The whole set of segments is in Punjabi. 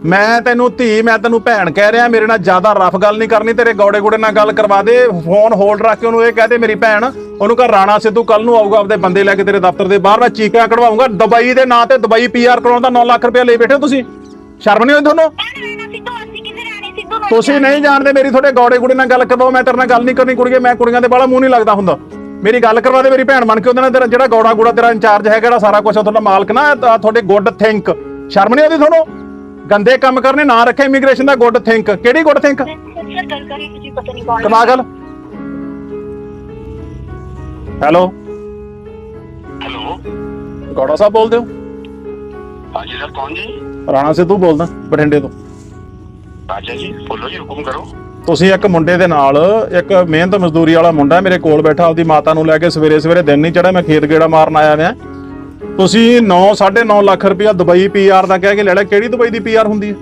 ਮੈਂ ਤੈਨੂੰ ਧੀ, ਮੈਂ ਤੈਨੂੰ ਭੈਣ ਕਹਿ ਰਿਹਾ, ਮੇਰੇ ਨਾਲ ਜ਼ਿਆਦਾ ਰਫ ਗੱਲ ਨਹੀਂ ਕਰਨੀ, ਤੇਰੇ ਗੌੜੇ ਗੋੜੇ ਨਾਲ ਗੱਲ ਕਰਵਾ ਦੇ ਫੋਨ ਹੋਲਡ ਰੱਖ ਕੇ ਉਹਨੂੰ ਇਹ ਕਹਿ ਦੇ, ਮੇਰੀ ਭੈਣ, ਉਹਨੂੰ ਕਹ ਰਾਣਾ ਸਿੱਧੂ ਕੱਲ ਨੂੰ ਆਊਗਾ ਆਪਦੇ ਬੰਦੇ ਲੈ ਕੇ ਤੇਰੇ ਦਫ਼ਤਰ ਦੇ ਬਾਹਰ, ਮੈਂ ਚੀਕਾਂ ਕਢਵਾਉਂਗਾ ਦੁਬਈ ਦੇ ਨਾਂ ਤੇ ਦੁਬਈ ਪੀਆਰ ਕਰਾਉਣ ਦਾ 9 ਲੱਖ ਰੁਪਏ ਲਈ ਬੈਠੇ ਹੋ ਤੁਸੀਂ। ਸ਼ਰਮ ਨਹੀਂ ਆਉਂਦੀ ਤੁਹਾਨੂੰ? ਤੁਸੀਂ ਨਹੀਂ ਜਾਣਦੇ ਮੇਰੀ ਤੁਹਾਡੇ ਗੌੜੇ ਗੁੜੇ ਨਾਲ ਗੱਲ ਕਰਵਾਓ, ਮੈਂ ਤੇਰੇ ਨਾਲ ਗੱਲ ਨਹੀਂ ਕਰਨੀ ਕੁੜੀਏ, ਮੈਂ ਕੁੜੀਆਂ ਦੇ ਬਾਲਾ ਮੂੰਹ ਨਹੀਂ ਲੱਗਦਾ ਹੁੰਦਾ। ਮੇਰੀ ਗੱਲ ਕਰਵਾ ਦੇ, ਮੇਰੀ ਭੈਣ ਬਣ ਕੇ ਉਹਦੇ ਨਾਲ ਤੇਰਾ ਜਿਹੜਾ ਗੌੜਾ ਗੁੜਾ ਤੇਰਾ ਇੰਚਾਰਜ ਹੈਗਾ, ਜਿਹੜਾ ਸਾਰਾ ਕੁਝ ਤੁਹਾਡਾ ਮਾਲਕ ਨਾ, ਤੁਹਾਡੇ ਗੁੱਡ ਥਿੰਕ ਸ਼ਰਮ ਨਹੀਂ ਆਉਂਦੀ ਤੁਹਾਨੂੰ? ਗੰਦੇ ਕੰਮ ਕਰਨੇ ਨਾ ਰੱਖੇ ਇਮੀਗ੍ਰੇਸ਼ਨ ਦਾ ਗੁੱਡ ਥਿੰਕ ਕਿਹੜੀ ਗੁੱਡ ਥਿੰਕ ਸਰ ਗੱਲ ਕਰੀ ਤੁਸੀਂ ਪਤਾ ਨਹੀਂ ਕੌਣ ਕਮਾ ਗੱਲ ਹੈਲੋ। ਹੈਲੋ। ਗੌੜਾ ਸਾਹਿਬ ਬੋਲਦੇ ਹੋ? ਹਾਂਜੀ ਸਰ ਕੌਣ ਜੀ? ਰਾਣਾ ਸਿੱਧੂ ਬੋਲਦਾ ਬਠਿੰਡੇ ਤੋਂ। ਰਾਜਾ ਜੀ ਬੋਲੋ ਜੀ ਹੁਕਮ ਕਰੋ। ਤੁਸੀਂ ਇੱਕ ਮੁੰਡੇ ਦੇ ਨਾਲ ਇੱਕ ਮਿਹਨਤ ਮਜ਼ਦੂਰੀ ਵਾਲਾ ਮੁੰਡਾ ਮੇਰੇ ਕੋਲ ਬੈਠਾ ਆਪਦੀ ਮਾਤਾ ਨੂੰ ਲੈ ਕੇ ਸਵੇਰੇ ਸਵੇਰੇ ਦਿਨ ਨਹੀਂ ਚੜਿਆ ਮੈਂ ਖੇਤ ਗੇੜਾ ਮਾਰਨ ਆਇਆ ਮੈਂ ਤੁਸੀਂ 9 9.5 ਲੱਖ ਰੁਪਇਆ ਦੁਬਈ ਪੀਆਰ ਦਾ ਕਹਿ ਕੇ ਲੈ ਲਿਆ। ਕਿਹੜੀ ਦੁਬਈ ਦੀ ਪੀਆਰ ਹੁੰਦੀ ਹੈ?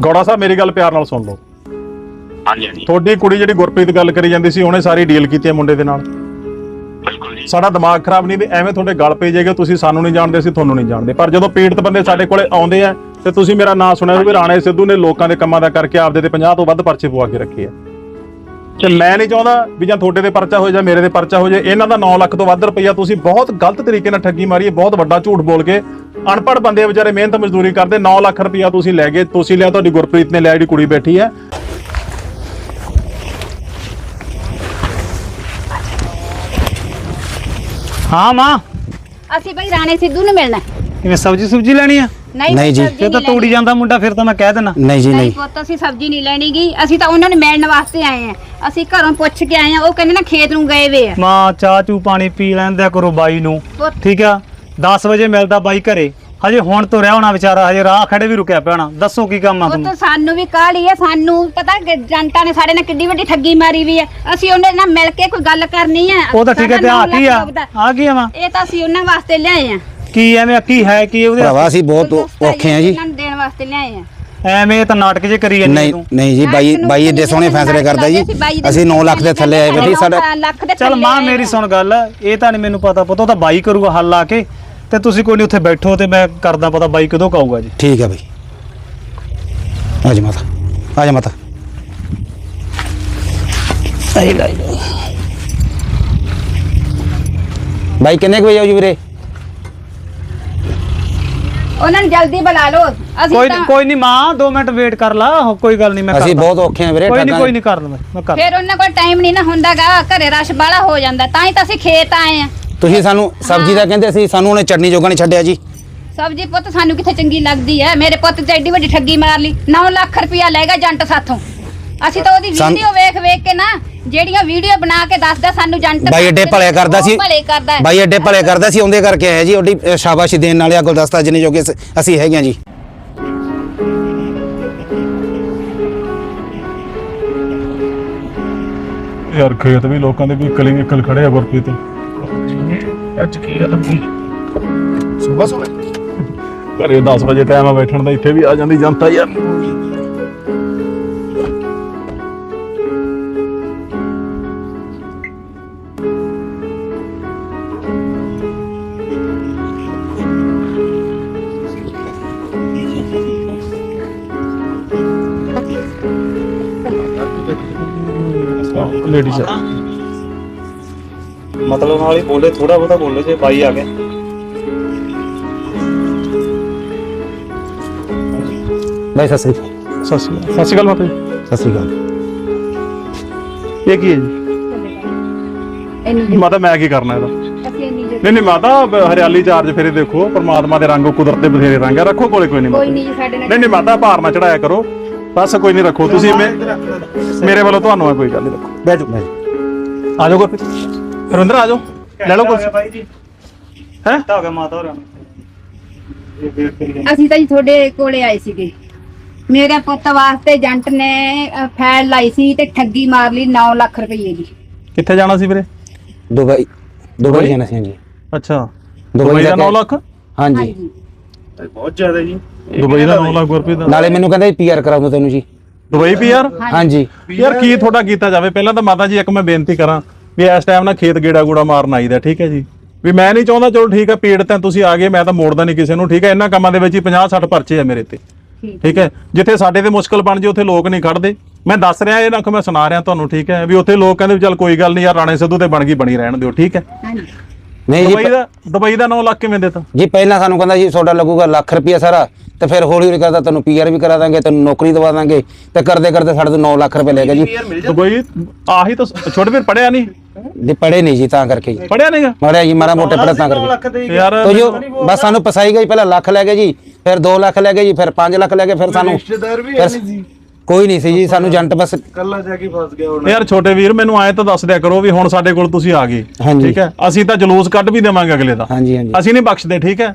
ਗੌੜਾ ਸਾਹਿਬ ਮੇਰੀ ਗੱਲ ਪਿਆਰ ਨਾਲ ਸੁਣ ਲਓ। ਹਾਂਜੀ ਹਾਂਜੀ। ਤੁਹਾਡੀ ਕੁੜੀ ਜਿਹੜੀ ਗੁਰਪ੍ਰੀਤ ਗੱਲ ਕਰੀ ਜਾਂਦੀ ਸੀ ਉਹਨੇ ਸਾਰੀ ਡੀਲ ਕੀਤੀ ਹੈ ਮੁੰਡੇ ਦੇ ਨਾਲ। ਬਿਲਕੁਲ ਜੀ। ਸਾਡਾ ਦਿਮਾਗ ਖਰਾਬ ਨਹੀਂ ਵੀ ਐਵੇਂ ਤੁਹਾਡੇ ਗੱਲ ਪਈ ਜਾਏਗਾ ਤੁਸੀਂ ਸਾਨੂੰ ਨਹੀਂ ਜਾਣਦੇ ਅਸੀਂ ਤੁਹਾਨੂੰ ਨਹੀਂ ਜਾਣਦੇ। ਪਰ ਜਦੋਂ ਪੀੜਤ ਬੰਦੇ ਸਾਡੇ ਕੋਲੇ ਆਉਂਦੇ ਆ ਤੇ ਤੁਸੀਂ ਮੇਰਾ ਨਾਮ ਸੁਣਿਆ ਹੋਵੇ ਰਾਣੇ ਸਿੱਧੂ ਨੇ ਲੋਕਾਂ ਦੇ ਕੰਮਾਂ ਦਾ ਕਰਕੇ ਆਪਦੇ ਤੇ 50 ਤੋਂ ਵੱਧ ਪਰਚੇ ਪਵਾ ਕੇ ਰੱਖੇ ਆ। ਤੇ ਮੈਂ ਨਹੀਂ ਚਾਹੁੰਦਾ ਵੀ ਜਾਂ ਤੁਹਾਡੇ ਤੇ ਪਰਚਾ ਹੋ ਜਾਂ ਮੇਰੇ ਤੇ ਪਰਚਾ ਹੋ ਜਾਏ ਇਹਨਾਂ ਦਾ 9 ਲੱਖ ਤੋਂ ਵੱਧ ਰੁਪਈਆ ਤੁਸੀਂ ਬਹੁਤ ਗਲਤ ਤਰੀਕੇ ਨਾਲ ਠੱਗੀ ਮਾਰੀ ਹੈ ਬਹੁਤ ਵੱਡਾ ਝੂਠ ਬੋਲ ਕੇ। ਅਨਪੜ੍ਹ ਬੰਦੇ ਵਿਚਾਰੇ ਮਿਹਨਤ ਮਜ਼ਦੂਰੀ ਕਰਦੇ 9 ਲੱਖ ਰੁਪਈਆ ਤੁਸੀਂ ਲੈ ਗਏ ਤੁਸੀਂ ਲਿਆ ਤੁਹਾਡੀ ਗੁਰਪ੍ਰੀਤ ਨੇ ਲਿਆ ਜਿਹੜੀ ਕੁੜੀ ਬੈਠੀ ਹੈ। ਹਾਂ ਮਾਂ। ਅਸੀਂ ਬਈ ਰਾਣੇ ਸਿੱਧੂ ਨੂੰ ਮਿਲਣਾ। ਹੈ। ਕਿਵੇਂ ਸਬਜੀ ਸੁਬਜੀ ਲੈਣੀ ਆ? ਨਹੀਂ ਨਹੀਂ ਜੀ। ਸਬਜ਼ੀ ਫਿਰ ਤਾਂ ਨਹੀਂ ਤੋੜੀ ਜਾਂਦਾ ਮੁੰਡਾ ਫਿਰ ਤਾਂ ਮੈਂ ਕਹਿ ਦੇਣਾ। ਨਹੀਂ ਜੀ। ਨਹੀਂ ਨਹੀਂ। ਪੁੱਤ ਅਸੀਂ ਸਬਜ਼ੀ ਨਹੀਂ ਲੈਣੀ ਗੀ ਅਸੀਂ ਤਾਂ ਉਹਨਾਂ ਨੂੰ ਮਿਲਣ ਵਾਸਤੇ ਆਏ ਆ। ਅਸੀਂ ਘਰੋਂ ਪੁੱਛ ਕੇ ਆਏ ਆ ਉਹ ਕਹਿੰਦੇ ਨਾ ਖੇਤ ਨੂੰ ਗਏ ਵੇ ਆ। ਮਾਂ ਚਾਹ ਚੂ ਪਾਣੀ ਪੀ ਲੈਂਦਿਆ ਕਰੋ ਬਾਈ ਨੂੰ। ਪੁੱਤ। ਠੀਕ ਆ? 10 ਵਜੇ ਮਿਲਦਾ ਬਾਈ ਘਰੇ। ਹਜੇ ਹੁਣ ਤੋਂ ਰਿਹਾ ਹੋਣਾ ਵਿਚਾਰਾ ਹਜੇ ਰਾਹ ਖੜੇ ਵੀ ਰੁਕਿਆ ਪਿਆ ਹੋਣਾ। ਦੱਸੋ ਕੀ ਕੰਮ ਆ ਪੁੱਤ ਤੁਹਾਨੂੰ? ਸਾਨੂੰ ਵੀ ਕਾਹਲੀ ਹੈ ਸਾਨੂੰ ਪਤਾ ਕਿ ਜਨਤਾ ਨੇ ਸਾਡੇ ਨਾਲ ਕਿੱਡੀ ਵੱਡੀ ਠੱਗੀ ਮਾਰੀ ਵੀ ਹੈ ਅਸੀਂ ਉਹਨਾਂ ਨਾਲ ਮਿਲ ਕੇ ਕੋਈ ਗੱਲ ਕਰਨੀ ਹੈ ਉਹ ਤਾਂ ਠੀਕ ਹੈ ਤੇ ਆ ਕੀ ਆ? ਨੌ ਲੱਖ ਡੁੱਬਦਾ। ਆ ਕੀ ਆ ਮਾਂ? ਇਹ ਤਾਂ ਅਸੀਂ ਉਹਨਾਂ ਵਾਸਤੇ ਲਿਆਏ ਆ। ਕੀ ਐਵੇਂ ਕੀ ਹੈ ਕੀ ਉਹਦੇ ਭਰਾਵਾ ਅਸੀਂ ਬਹੁਤ ਔਖੇ ਆ ਜੀ। ਨੂੰ ਦੇਣ ਵਾਸਤੇ ਲਿਆਏ ਆ। ਐਵੇਂ ਤਾਂ ਨਾਟਕ ਜੇ ਕਰੀ ਜਾਂਦੀ ਨਹੀਂ ਤੂੰ। ਨਹੀਂ ਜੀ ਬਾਈ ਬਾਈ ਏਡੇ ਸੋਹਣੇ ਫੈਸਲੇ ਕਰਦਾ ਜੀ। ਅਸੀਂ 9 ਲੱਖ ਦੇ ਥੱਲੇ ਆਏ ਬੈਠੀ ਸਾਡਾ ਲੱਖ ਦੇ ਚੱਲ ਥੱਲੇ ਮਾਂ ਆਏ ਮੇਰੀ ਆ। ਸੁਣ ਗੱਲ ਇਹ ਤਾਂ ਨਹੀਂ ਮੈਨੂੰ ਪਤਾ ਪਤਾ ਉਹ ਤਾਂ ਬਾਈ ਕਰੂਗਾ ਹੱਲ ਆ ਕੇ। ਤੇ ਤੁਸੀਂ ਕੋਈ ਨਹੀਂ ਉੱਥੇ ਬੈਠੋ ਤੇ ਮੈਂ ਕਰਦਾ ਪਤਾ ਬਾਈ ਕਦੋਂ ਕਹੂਗਾ ਜੀ। ਠੀਕ ਹੈ ਬਾਈ। ਆ ਜਾ ਮਾਤਾ ਆ ਜਾ ਮਾਤਾ। ਆਈ ਲੈ ਬਾਈ ਕਿੰਨੇ ਕੁ ਵਜੇ ਆਉ ਜੀ ਵੀਰੇ? ਉਹਨਾਂ ਨੂੰ ਜਲਦੀ ਬੁਲਾ ਲਓ। ਅਸੀਂ ਕੋਈ ਤਾਂ ਕੋਈ ਨਹੀਂ ਮਾਂ 2 ਮਿੰਟ ਵੇਟ ਕਰ ਲਾ ਉਹ ਕੋਈ ਗੱਲ ਨਹੀਂ ਮੈਂ ਅਸੀਂ ਕਰਦਾ। ਬਹੁਤ ਔਖੇ ਆ ਵੀਰੇ ਕੋਈ ਨਹੀਂ ਕੋਈ ਨਹੀਂ ਕਰ ਲਵਾਂ ਮੈਂ ਕਰ ਫਿਰ ਉਹਨਾਂ ਕੋਲ ਟਾਈਮ ਨਹੀਂ ਨਾ ਹੁੰਦਾਗਾ ਘਰੇ ਰਸ਼ ਬਾਲਾ ਹੋ ਜਾਂਦਾ ਤਾਂ ਹੀ ਤਾਂ ਅਸੀਂ ਖੇਤ ਆਏ ਆ ਤੁਸੀਂ ਸਾਨੂੰ ਸਬਜ਼ੀ ਦਾ ਕਹਿੰਦੇ ਸੀ ਸਾਨੂੰ ਉਹਨੇ ਚਟਨੀ ਜੋਗਾ ਨਹੀਂ ਛੱਡਿਆ ਜੀ। ਸਬਜੀ ਪੁੱਤ ਸਾਨੂੰ ਕਿੱਥੇ ਚੰਗੀ ਲੱਗਦੀ ਹੈ? ਮੇਰੇ ਪੁੱਤ ਤੇ ਐਡੀ ਵੱਡੀ ਠੱਗੀ ਮਾਰ ਲਈ। 9 ਲੱਖ ਰੁਪਇਆ ਲੈਗਾ ਜੰਟ ਸਾਥੋਂ। ਅਸੀਂ ਤਾਂ ਉਹਦੀ ਸਾਨੂੰ- ਵੀਡੀਓ ਵੇਖ ਵੇਖ ਕੇ ਨਾ ਜਿਹੜੀਆਂ ਵੀਡੀਓ ਬਣਾ ਕੇ ਦੱਸਦਾ ਸਾਨੂੰ ਜੰਟ ਬਾਈ ਏਡੇ ਭਲੇ ਕਰਦਾ ਸੀ। ਉਹ ਭਲੇ ਕਰਦਾ ਹੈ। ਬਾਈ ਏਡੇ ਭਲੇ ਕਰਦਾ ਸੀ ਉਹਦੇ ਕਰਕੇ ਆਇਆ ਜੀ ਉਹਦੀ ਅ, ਸ਼ਾਬਾਸ਼ੀ ਦੇਣ ਵਾਲੇ ਆ ਗੁਲਦਸਤਾ ਜਿੰਨੇ ਜੋਗੇ ਸ- ਅਸੀਂ ਹੈਗੇ ਆ ਜੀ। ਯਾਰ ਖੇਤ ਵੀ ਲੋਕਾਂ ਦੇ ਵੀ ਕਲੀ ਨਿਕਲ ਖੜੇ ਆ ਗੁਰਪ੍ਰੀਤ। ਅੱਜ ਕੀ ਗੱਲ ਸਵੇਰ ਸਵੇਰ ਘਰੇ 10 ਵਜੇ ਟਾਈਮ ਆ ਬੈਠਣ ਦਾ ਇੱਥੇ ਵੀ ਆ ਜਾਂਦੀ ਜਨਤਾ ਯਾਰ। ਲੇਡੀਜ਼ ਮਤਲਬ ਨਾਲ ਹੀ ਬੋਲੇ ਥੋੜਾ ਬਹੁਤਾ ਬੋਲੇ ਜੇ ਬਾਈ ਆ ਗਿਆ ਬਾਈ ਸਤਿ ਸ੍ਰੀ ਅਕਾਲ ਸਤਿ ਸ਼੍ਰੀ ਅਕਾਲ ਸਤਿ ਸ਼੍ਰੀ ਅਕਾਲ ਮਾਤਾ ਜੀ ਸਤਿ ਸ੍ਰੀ ਅਕਾਲ ਇਹ ਕੀ ਹੈ ਜੀ ਇੰਨੀ ਮਾਤਾ ਮੈਂ ਕੀ ਕਰਨਾ ਇਹਦਾ ਅਸੀਂ ਇੰਨੀ ਜਲਦੀ- ਨਹੀਂ ਨਹੀਂ ਮਾਤਾ ਬ- ਹਰਿਆਲੀ ਚਾਰਜ ਫੇਰੇ ਦੇਖੋ ਪਰਮਾਤਮਾ ਦੇ ਰੰਗ ਕੁਦਰਤ ਦੇ ਬਥੇਰੇ ਰੰਗ ਆ ਰੱਖੋ ਕੋਲੇ ਕੋਈ ਨਹੀਂ ਕੋਈ ਮਾਤਾ ਨਹੀਂ ਜੀ ਸਾਡੇ ਨਾਲ ਨਹੀਂ ਨਹੀਂ ਮਾਤਾ ਭਾਰ ਨਾ ਚੜਾਇਆ ਕਰੋ ਬਸ ਕੋਈ ਨਹੀਂ ਰੱਖੋ ਤੁਸੀਂ ਮੇ- ਮੇਰੇ ਵੱਲੋਂ ਤੁਹਾਨੂੰ ਆ ਕੋਈ ਗੱਲ ਨਹੀਂ ਰੱਖੋ। ਬਹਿ ਜਾਓ ਬਹਿ ਜਾਓ। ਆ ਜਾਓ ਗੁਰਪ੍ਰੀਤ। ਰਵਿੰਦਰ ਆ ਜਾਓ। ਲੈ ਲਓ ਕੁਰਸੀ ਬਾਈ ਜੀ। ਹੈ? ਤਾਂ ਹੋ ਗਿਆ ਮਾਤਾ ਹੋਰਾਂ ਇਹ। ਅਸੀਂ ਤਾਂ ਜੀ ਤੁਹਾਡੇ ਕੋਲੇ ਆਏ ਸੀਗੇ। ਮੇਰੇ ਪੁੱਤ ਵਾਸਤੇ ਏਜੰਟ ਨੇ ਅ, ਫਾਈਲ ਲਾਈ ਸੀ ਤੇ ਠੱਗੀ ਮਾਰ ਲਈ 9 ਲੱਖ ਰੁਪਏ ਦੀ। ਕਿੱਥੇ ਜਾਣਾ ਸੀ ਵੀਰੇ? ਦੁਬਈ ਦੁਬਈ ਜਾਣਾ ਸੀ ਜੀ ਅੱਛਾ। ਦੁਬਈ ਦੁਬਈ ਦਾ ਦਾ 9 ਲੱਖ? ਹਾਂਜੀ। ਹਾਂਜੀ। ਬਹੁਤ ਜ਼ਿਆਦਾ ਜੀ। ਦੁਬਈ ਦਾ 9 ਲੱਖ ਗੁਰਪ੍ਰੀਤ ਦਾ। ਨਾਲੇ ਮੈਨੂੰ ਕਹਿੰਦਾ ਪੀਆਰ ਕਰਾਉਂਦਾ ਤੈਨੂੰ ਜੀ। ਦੁਬਈ ਯਾਰ ਹਾਂਜੀ। ਯਾਰ ਕੀ ਤੁਹਾਡਾ ਕੀਤਾ ਜਾਵੇ? ਪਹਿਲਾਂ ਤਾਂ ਮਾਤਾ ਜੀ ਇੱਕ ਮੈਂ ਬੇਨਤੀ ਕਰਾਂ ਵੀ ਇਸ ਟਾਈਮ ਨਾ ਖੇਤ ਗੇੜਾ ਗੂੜਾ ਮਾਰਨ ਆਈਦਾ ਠੀਕ ਹੈ ਜੀ? ਵੀ ਮੈਂ ਨਹੀਂ ਚਾਹੁੰਦਾ ਚਲੋ ਠੀਕ ਹੈ ਪੀੜ ਤਾਂ ਤੁਸੀਂ ਆ ਗਏ ਮੈਂ ਤਾਂ ਮੋੜਦਾ ਨਹੀਂ ਕਿਸੇ ਨੂੰ ਠੀਕ ਹੈ? ਇਹਨਾਂ ਕੰਮਾਂ ਦੇ ਵਿੱਚ ਹੀ 50 60 ਪਰਚੇ ਆ ਮੇਰੇ ਤੇ। ਠੀਕ ਠੀਕ ਹੈ? ਜਿੱਥੇ ਸਾਡੇ ਤੇ ਮੁਸ਼ਕਲ ਬਣ ਜੇ ਉੱਥੇ ਲੋਕ ਨਹੀਂ ਖੜਦੇ। ਮੈਂ ਦੱਸ ਰਿਹਾ ਇਹ ਨਾ ਕਿ ਮੈਂ ਸੁਣਾ ਰਿਹਾ ਤੁਹਾਨੂੰ ਠੀਕ ਹੈ? ਵੀ ਉੱਥੇ ਲੋਕ ਕਹਿੰਦੇ ਵੀ ਚੱਲ ਕੋਈ ਗੱਲ ਨਹੀਂ ਯਾਰ ਰਾਣੇ ਸਿੱਧੂ ਤੇ ਬਣ ਗਈ ਬਣੀ ਰਹਿਣ ਦਿਓ ਠੀਕ ਹੈ? ਹਾਂਜੀ। ਨਹੀਂ ਜੀ ਦੁਬਈ ਦਾ ਦੁਬਈ ਦਾ 9 ਲੱਖ ਕਿਵੇਂ ਦਿੱਤਾ ਜੀ ਪਹਿਲਾਂ ਸਾਨੂੰ ਕਹਿੰਦਾ ਜੀ ਤੁਹਾਡਾ ਲੱਗੂਗਾ ਲੱਖ ਰੁਪਇਆ ਸਾਰਾ ਤੇ ਫਿਰ ਹੌਲੀ ਹੌਲੀ ਕਰਦਾ ਤੈਨੂੰ ਪੀਆਰ ਵੀ ਕਰਾ ਦਾਂਗੇ ਤੈਨੂੰ ਨੌਕਰੀ ਦਵਾ ਦਾਂਗੇ ਤੇ ਕਰਦੇ ਕਰਦੇ ਸਾਡੇ ਤੋਂ 9 ਲੱਖ ਰੁਪਏ ਲੈ ਗਿਆ ਜੀ। ਦੁਬਈ ਆਹੀ ਤਾਂ ਛੋਟੇ ਵੀਰ ਪੜਿਆ ਨਹੀਂ? ਜੀ ਪੜੇ ਨਹੀਂ ਜੀ ਤਾਂ ਕਰਕੇ ਜੀ। ਪੜਿਆ ਨਹੀਂਗਾ? ਮਾੜਾ ਜੀ ਮਾੜਾ ਮੋਟੇ ਪੜਾ ਤਾਂ ਕਰਕੇ। ਯਾਰ ਤੋ ਜੋ ਬਸ ਸਾਨੂੰ ਪਸਾਈ ਗਈ ਪਹਿਲਾਂ ਲੱਖ ਲੈ ਗਏ ਜੀ ਫਿਰ 2 ਲੱਖ ਲੈ ਗਏ ਜੀ ਫਿਰ 5 ਲੱਖ ਲੈ ਗਏ ਫਿਰ ਸਾਨੂੰ ਰਿਸ਼ਤੇਦਾਰ ਵੀ ਹੈ ਨਹੀਂ ਜੀ। ਕੋਈ ਨਹੀਂ ਸੀ ਜੀ ਸਾਨੂੰ ਏਜੰਟ ਬਸ ਕੱਲਾ ਜਾ ਕੇ ਫਸ ਗਿਆ ਹੁਣ। ਯਾਰ ਛੋਟੇ ਵੀਰ ਮੈਨੂੰ ਐਂ ਤਾਂ ਦੱਸ ਦਿਆ ਕਰੋ ਵੀ ਹੁਣ ਸਾਡੇ ਕੋਲ ਤੁਸੀਂ ਆ ਗਏ। ਹਾਂਜੀ। ਠੀਕ ਹੈ? ਅਸੀਂ ਤਾਂ ਜਲੂਸ ਕੱਢ ਵੀ ਦੇਵਾਂਗੇ ਅਗਲੇ ਦਾ। ਹਾਂਜੀ ਹਾਂਜੀ। ਅਸੀਂ ਨਹੀਂ ਬਖਸ਼ਦੇ ਠੀਕ ਹੈ?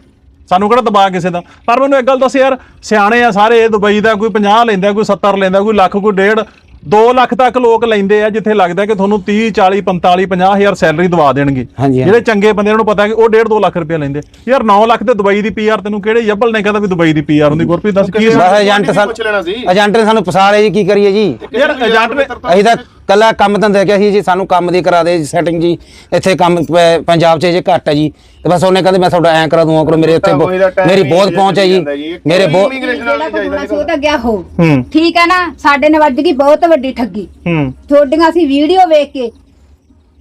ਸਾਨੂੰ ਕਿਹੜਾ ਦਬਾ ਕਿਸੇ ਦਾ? ਪਰ ਮੈਨੂੰ ਇੱਕ ਗੱਲ ਦੱਸ ਯਾਰ ਸਿਆਣੇ ਆ ਸਾਰੇ ਇਹ ਦੁਬਈ ਦਾ ਕੋਈ 50 ਲੈਂਦਾ ਕੋਈ 70 ਲੈਂਦਾ ਕੋਈ ਲੱਖ ਕੋਈ ਡੇਢ 2 ਲੱਖ ਤੱਕ ਲੋਕ ਲੈਂਦੇ ਆ ਜਿੱਥੇ ਲੱਗਦਾ ਕਿ ਤੁਹਾਨੂੰ 30 40 45 50 ਹਜ਼ਾਰ ਸੈਲਰੀ ਦਵਾ ਦੇਣਗੇ। ਹਾਂਜੀ। ਜਿਹੜੇ ਚੰਗੇ ਬੰਦੇ ਨੂੰ ਪਤਾ ਕਿ ਉਹ 1.5 2 ਲੱਖ ਰੁਪਏ ਲੈਂਦੇ। ਯਾਰ 9 ਲੱਖ ਤੇ ਦੁਬਈ ਦੀ ਪੀਆਰ ਤੈਨੂੰ ਕਿਹੜੇ ਯੱਬਲ ਨੇ ਕਹਿੰਦਾ ਵੀ ਦੁਬਈ ਦੀ ਪੀਆਰ ਹੁੰਦੀ? ਗੁਰਪ੍ਰੀਤ ਦੱਸ ਕੀ ਬਸ ਏਜੰਟ ਪੁੱਛ ਲੈਣਾ ਸੀ। ਸਾਨੂੰ ਏਜੰਟ ਨੇ ਸਾਨੂੰ ਫਸਾ ਲਿਆ ਜੀ ਕੀ ਕਰੀਏ ਜੀ? ਯਾਰ ਏਜੰਟ ਨੇ ਅਸੀਂ ਤਾਂ ਕੱਲਾ ਕੰਮ ਤਾਂ ਦੇਖਿਆ ਸੀ ਜੀ ਸਾਨੂੰ ਕੰਮ ਦੀ ਕਰਾ ਦੇ ਸੈਟਿੰਗ ਜੀ। ਇੱਥੇ ਕੰਮ ਪ- ਪੰਜਾਬ 'ਚ ਜੇ ਘੱਟ ਹੈ ਜੀ। ਤੇ ਬਸ ਉਹਨੇ ਕਹਿੰਦੇ ਮੈਂ ਤੁਹਾਡਾ ਐਂ ਕਰਾ ਦੂੰਗਾ ਕਰੋ ਮੇਰੇ ਇੱਥੇ ਬਹੁ- ਉਹੀ ਦਾ time ਮੇਰੀ ਬਹੁਤ ਹੀ ਪਹੁੰਚ ਹੈ ਜੀ। ਜਾਂਦਾ ਜੀ। ਮੇਰੇ ਬਹੁਤ Immigration ਵਾਲਾ ਜਿਹੜਾ ਨਹੀਂ ਹੋਣਾ ਸੀ ਉਹ ਚਾਹੀਦਾ ਤਾਂ ਗਿਆ ਹੋ। ਹੂੰ। ਠੀਕ ਹੈ ਨਾ? ਸਾਡੇ ਨਾਲ ਵੱਜ ਗਈ ਬਹੁਤ ਵੱਡੀ ਠੱਗੀ। ਹੂੰ। ਤੁਹਾਡੀਆਂ ਅਸੀਂ ਵੀਡੀਓ ਵੇਖ ਕੇ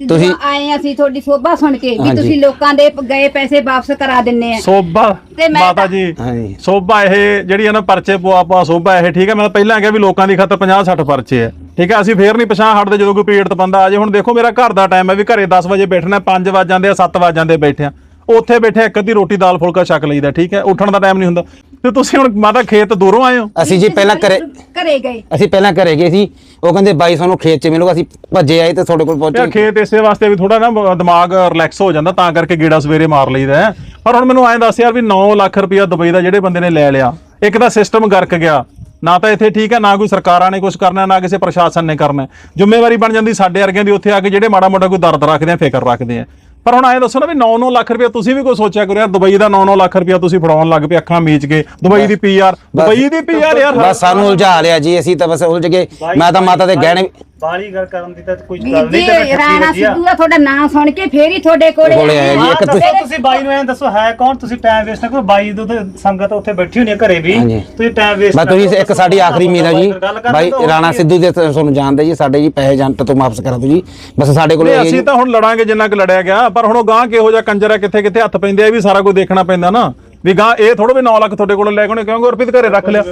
ਤੁਸੀਂ- ਤੁਸੀਂ ਆਏ ਅਸੀਂ ਤੁਹਾਡੀ ਸੋਭਾ ਸੁਣ ਕੇ ਵੀ ਹਾਂਜੀ। ਤੁਸੀਂ ਲੋਕਾਂ ਦੇ ਪ- ਗਏ ਪੈਸੇ ਵਾਪਸ ਕਰਾ ਦਿੰਨੇ ਆ। ਸੋਭਾ ਤੇ ਮੈਂ ਮਾਤਾ ਤਾਂ- ਜੀ ਹਾਂਜੀ। ਸੋਭਾ ਇਹ ਜਿਹੜੀ ਆ ਨਾ ਪਰਚੇ ਪਵਾ ਪਵਾ ਸੋਭਾ ਇਹ ਠੀਕ ਹੈ ਮੈਂ ਤਾਂ ਪਹਿਲਾਂ ਕਿਹਾ ਵੀ ਲੋਕਾਂ ਦੀ ਖਾਤਰ 50 60 ਪਰਚੇ ਹੈ ਠੀਕ ਹੈ ਅਸੀਂ ਫੇਰ ਨਹੀਂ ਪਛਾਣ ਹਟਦੇ ਜਦੋਂ ਕੋਈ ਪੀੜਤ ਬੰਦਾ ਆ ਜੇ। ਹੁਣ ਦੇਖੋ ਮੇਰਾ ਘਰ ਦਾ ਟਾਈਮ ਹੈ ਵੀ ਘਰੇ 10 ਵਜੇ ਬੈਠਣਾ 5 ਵਜ ਜਾਂਦੇ ਆ 7 ਵਜ ਜਾਂਦੇ ਬੈਠਿਆ ਉੱਥੇ ਬੈਠੇ ਇੱਕ ਅੱਧੀ ਰੋਟੀ ਦਾਲ ਫੁਲਕਾ ਛਕ ਲਈਦਾ ਠੀਕ ਹੈ ਉੱਠਣ ਦਾ ਟਾਈਮ ਨਹੀਂ ਹੁੰਦਾ। ਤੇ ਤੁਸੀਂ ਹੁਣ ਮਾਤਾ ਖੇਤ ਦੂਰੋਂ ਆਏ ਹੋ? ਅਸੀਂ ਜੀ ਪਹਿਲਾਂ ਘਰੇ ਘਰੇ ਗਏ। ਅਸੀਂ ਪਹਿਲਾਂ ਘਰੇ ਗਏ ਸੀ। ਉਹ ਕਹਿੰਦੇ ਬਾਈ ਸਾਨੂੰ ਖੇਤ 'ਚ ਮਿਲੂਗਾ ਅਸੀਂ ਭੱਜੇ ਆਏ ਤੇ ਤੁਹਾਡੇ ਕੋਲ ਯਾਰ ਪਹੁੰਚੇ ਖੇਤ ਇਸੇ ਵਾਸਤੇ ਵੀ ਥੋੜਾ ਨਾ ਦਿਮਾਗ ਰਿਲੈਕਸ ਹੋ ਜਾਂਦਾ ਤਾਂ ਕਰਕੇ ਗੇੜਾ ਸਵੇਰੇ ਮਾਰ ਲਈਦਾ ਹੈ। ਪਰ ਹੁਣ ਮੈਨੂੰ ਐਂ ਦੱਸ ਯਾਰ ਵੀ 9 ਲੱਖ ਰੁਪਇਆ ਦੁਬਈ ਦਾ ਜਿਹੜੇ ਬੰਦੇ ਨੇ ਲੈ ਲਿਆ। ਇੱਕ ਤਾਂ ਸਿਸਟਮ ਗਰਕ ਗਿਆ। ਨਾ ਤਾਂ ਇੱਥੇ ਠੀਕ ਹੈ ਨਾ ਕੋਈ ਸਰਕਾਰਾਂ ਨੇ ਕੁਝ ਕਰਨਾ ਨਾ ਕਿਸੇ ਪ੍ਰਸ਼ਾਸਨ ਨੇ ਕਰਨਾ। ਜ਼ਿੰਮੇਵਾਰੀ ਬਣ ਜਾਂਦੀ ਸਾਡੇ ਵਰਗਿਆਂ ਦੀ ਉੱਥੇ ਆ ਕੇ ਜਿਹੜੇ ਮਾੜਾ ਮੋਟਾ ਕੋਈ ਦਰਦ ਰੱਖਦੇ ਆ ਫਿਕਰ ਰੱਖਦੇ ਆ। ਪਰ ਹੁਣ ਐਂ ਦੱਸੋ ਨਾ ਵੀ 9-9 ਲੱਖ ਰੁਪਇਆ ਤੁਸੀਂ ਵੀ ਕੋਈ ਸੋਚਿਆ ਕਰੋ ਯਾਰ ਦੁਬਈ ਦਾ 9-9 ਲੱਖ ਰੁਪਇਆ ਤੁਸੀਂ ਫੜਾਉਣ ਲੱਗ ਪਏ ਅੱਖਾਂ ਮੀਚ ਕੇ। ਦੁਬਈ ਦੀ ਪੀਆਰ ਦੁਬਈ ਦੀ ਪੀਆਰ ਯਾਰ। ਬਸ ਸਾਨੂੰ ਉਲਝਾ ਲਿਆ ਜੀ ਅਸੀਂ ਤਾਂ ਬਸ ਉਲਝ ਗਏ। ਮੈਂ ਤਾਂ ਮਾਤਾ ਦੇ ਗਹਿਣੇ ਬਾਲੀ ਗੱਲ ਕਰਨ ਦੀ ਤਾਂ ਕੋਈ ਗੱਲ ਨਹੀਂ ਤੇ ਮੈਂ ਰਾਣਾ ਆ। ਸਿੱਧੂ ਦਾ ਤੁਹਾਡਾ ਨਾਂ ਸੁਣ ਕੇ ਫੇਰ ਹੀ ਤੁਹਾਡੇ ਕੋਲੇ ਕੋਲੇ ਆਏ ਜੀ, ਹਾਂ, ਇੱਕ ਦੱਸੋ ਤੁਸੀਂ- ਤੁਸੀਂ ਬਾਈ ਨੂੰ ਐਂ ਦੱਸੋ ਹੈ ਕੌਣ? ਤੁਸੀਂ ਟਾਈਮ ਵੇਸਟ ਨਾ ਕਰੋ ਬਾਈ ਦੀ ਤੇ ਸੰਗਤ ਉੱਥੇ ਬੈਠੀ ਹੋਣੀ ਹੈ ਘਰੇ ਵੀ। ਤੁਸੀਂ ਟਾਈਮ ਵੇਸਟ ਬਸ ਤੁਸੀਂ ਇੱਕ ਸਾਡੀ ਆਖਰੀ ਉਮੀਦ ਹੈ ਜੀ। ਬਾਈ ਰਾਣਾ ਸਿੱਧੂ ਦੇ ਤਾਂ ਤੁਹਾਨੂੰ ਜਾਣਦੇ ਜੀ ਸਾਡੇ ਜੀ ਪੈਸੇ ਏਜੰਟ ਤੋਂ ਵਾਪਸ ਕਰਾ ਦਿਓ ਜੀ। ਬਸ ਸਾਡੇ ਕੋਲ ਅਸੀਂ ਤਾਂ ਹੁਣ ਲੜਾਂਗੇ ਜਿੰਨਾ ਕੁ ਲੜਿਆ ਗਿਆ ਪਰ ਹੁਣ ਉਹ ਗਾਂ ਕਿਹੋ ਜਿਹਾ ਕੰਜਰ ਹੈ ਕਿੱਥੇ ਕਿੱਥੇ ਹੱਥ ਪੈਂਦੇ ਆ ਵੀ ਸਾਰਾ ਕੁਝ ਦੇਖਣਾ ਪੈਂਦਾ ਨਾ। ਵੀ ਗਾਂ ਇਹ ਥੋੜਾ ਵੀ 9 ਲੱਖ ਤੁਹਾਡੇ ਕੋਲ ਲੈ ਕੇ ਉਹਨੇ ਕਿਉਂ ਗੁਰਪ੍ਰੀਤ ਘਰੇ ਰੱਖ ਲਿਆ।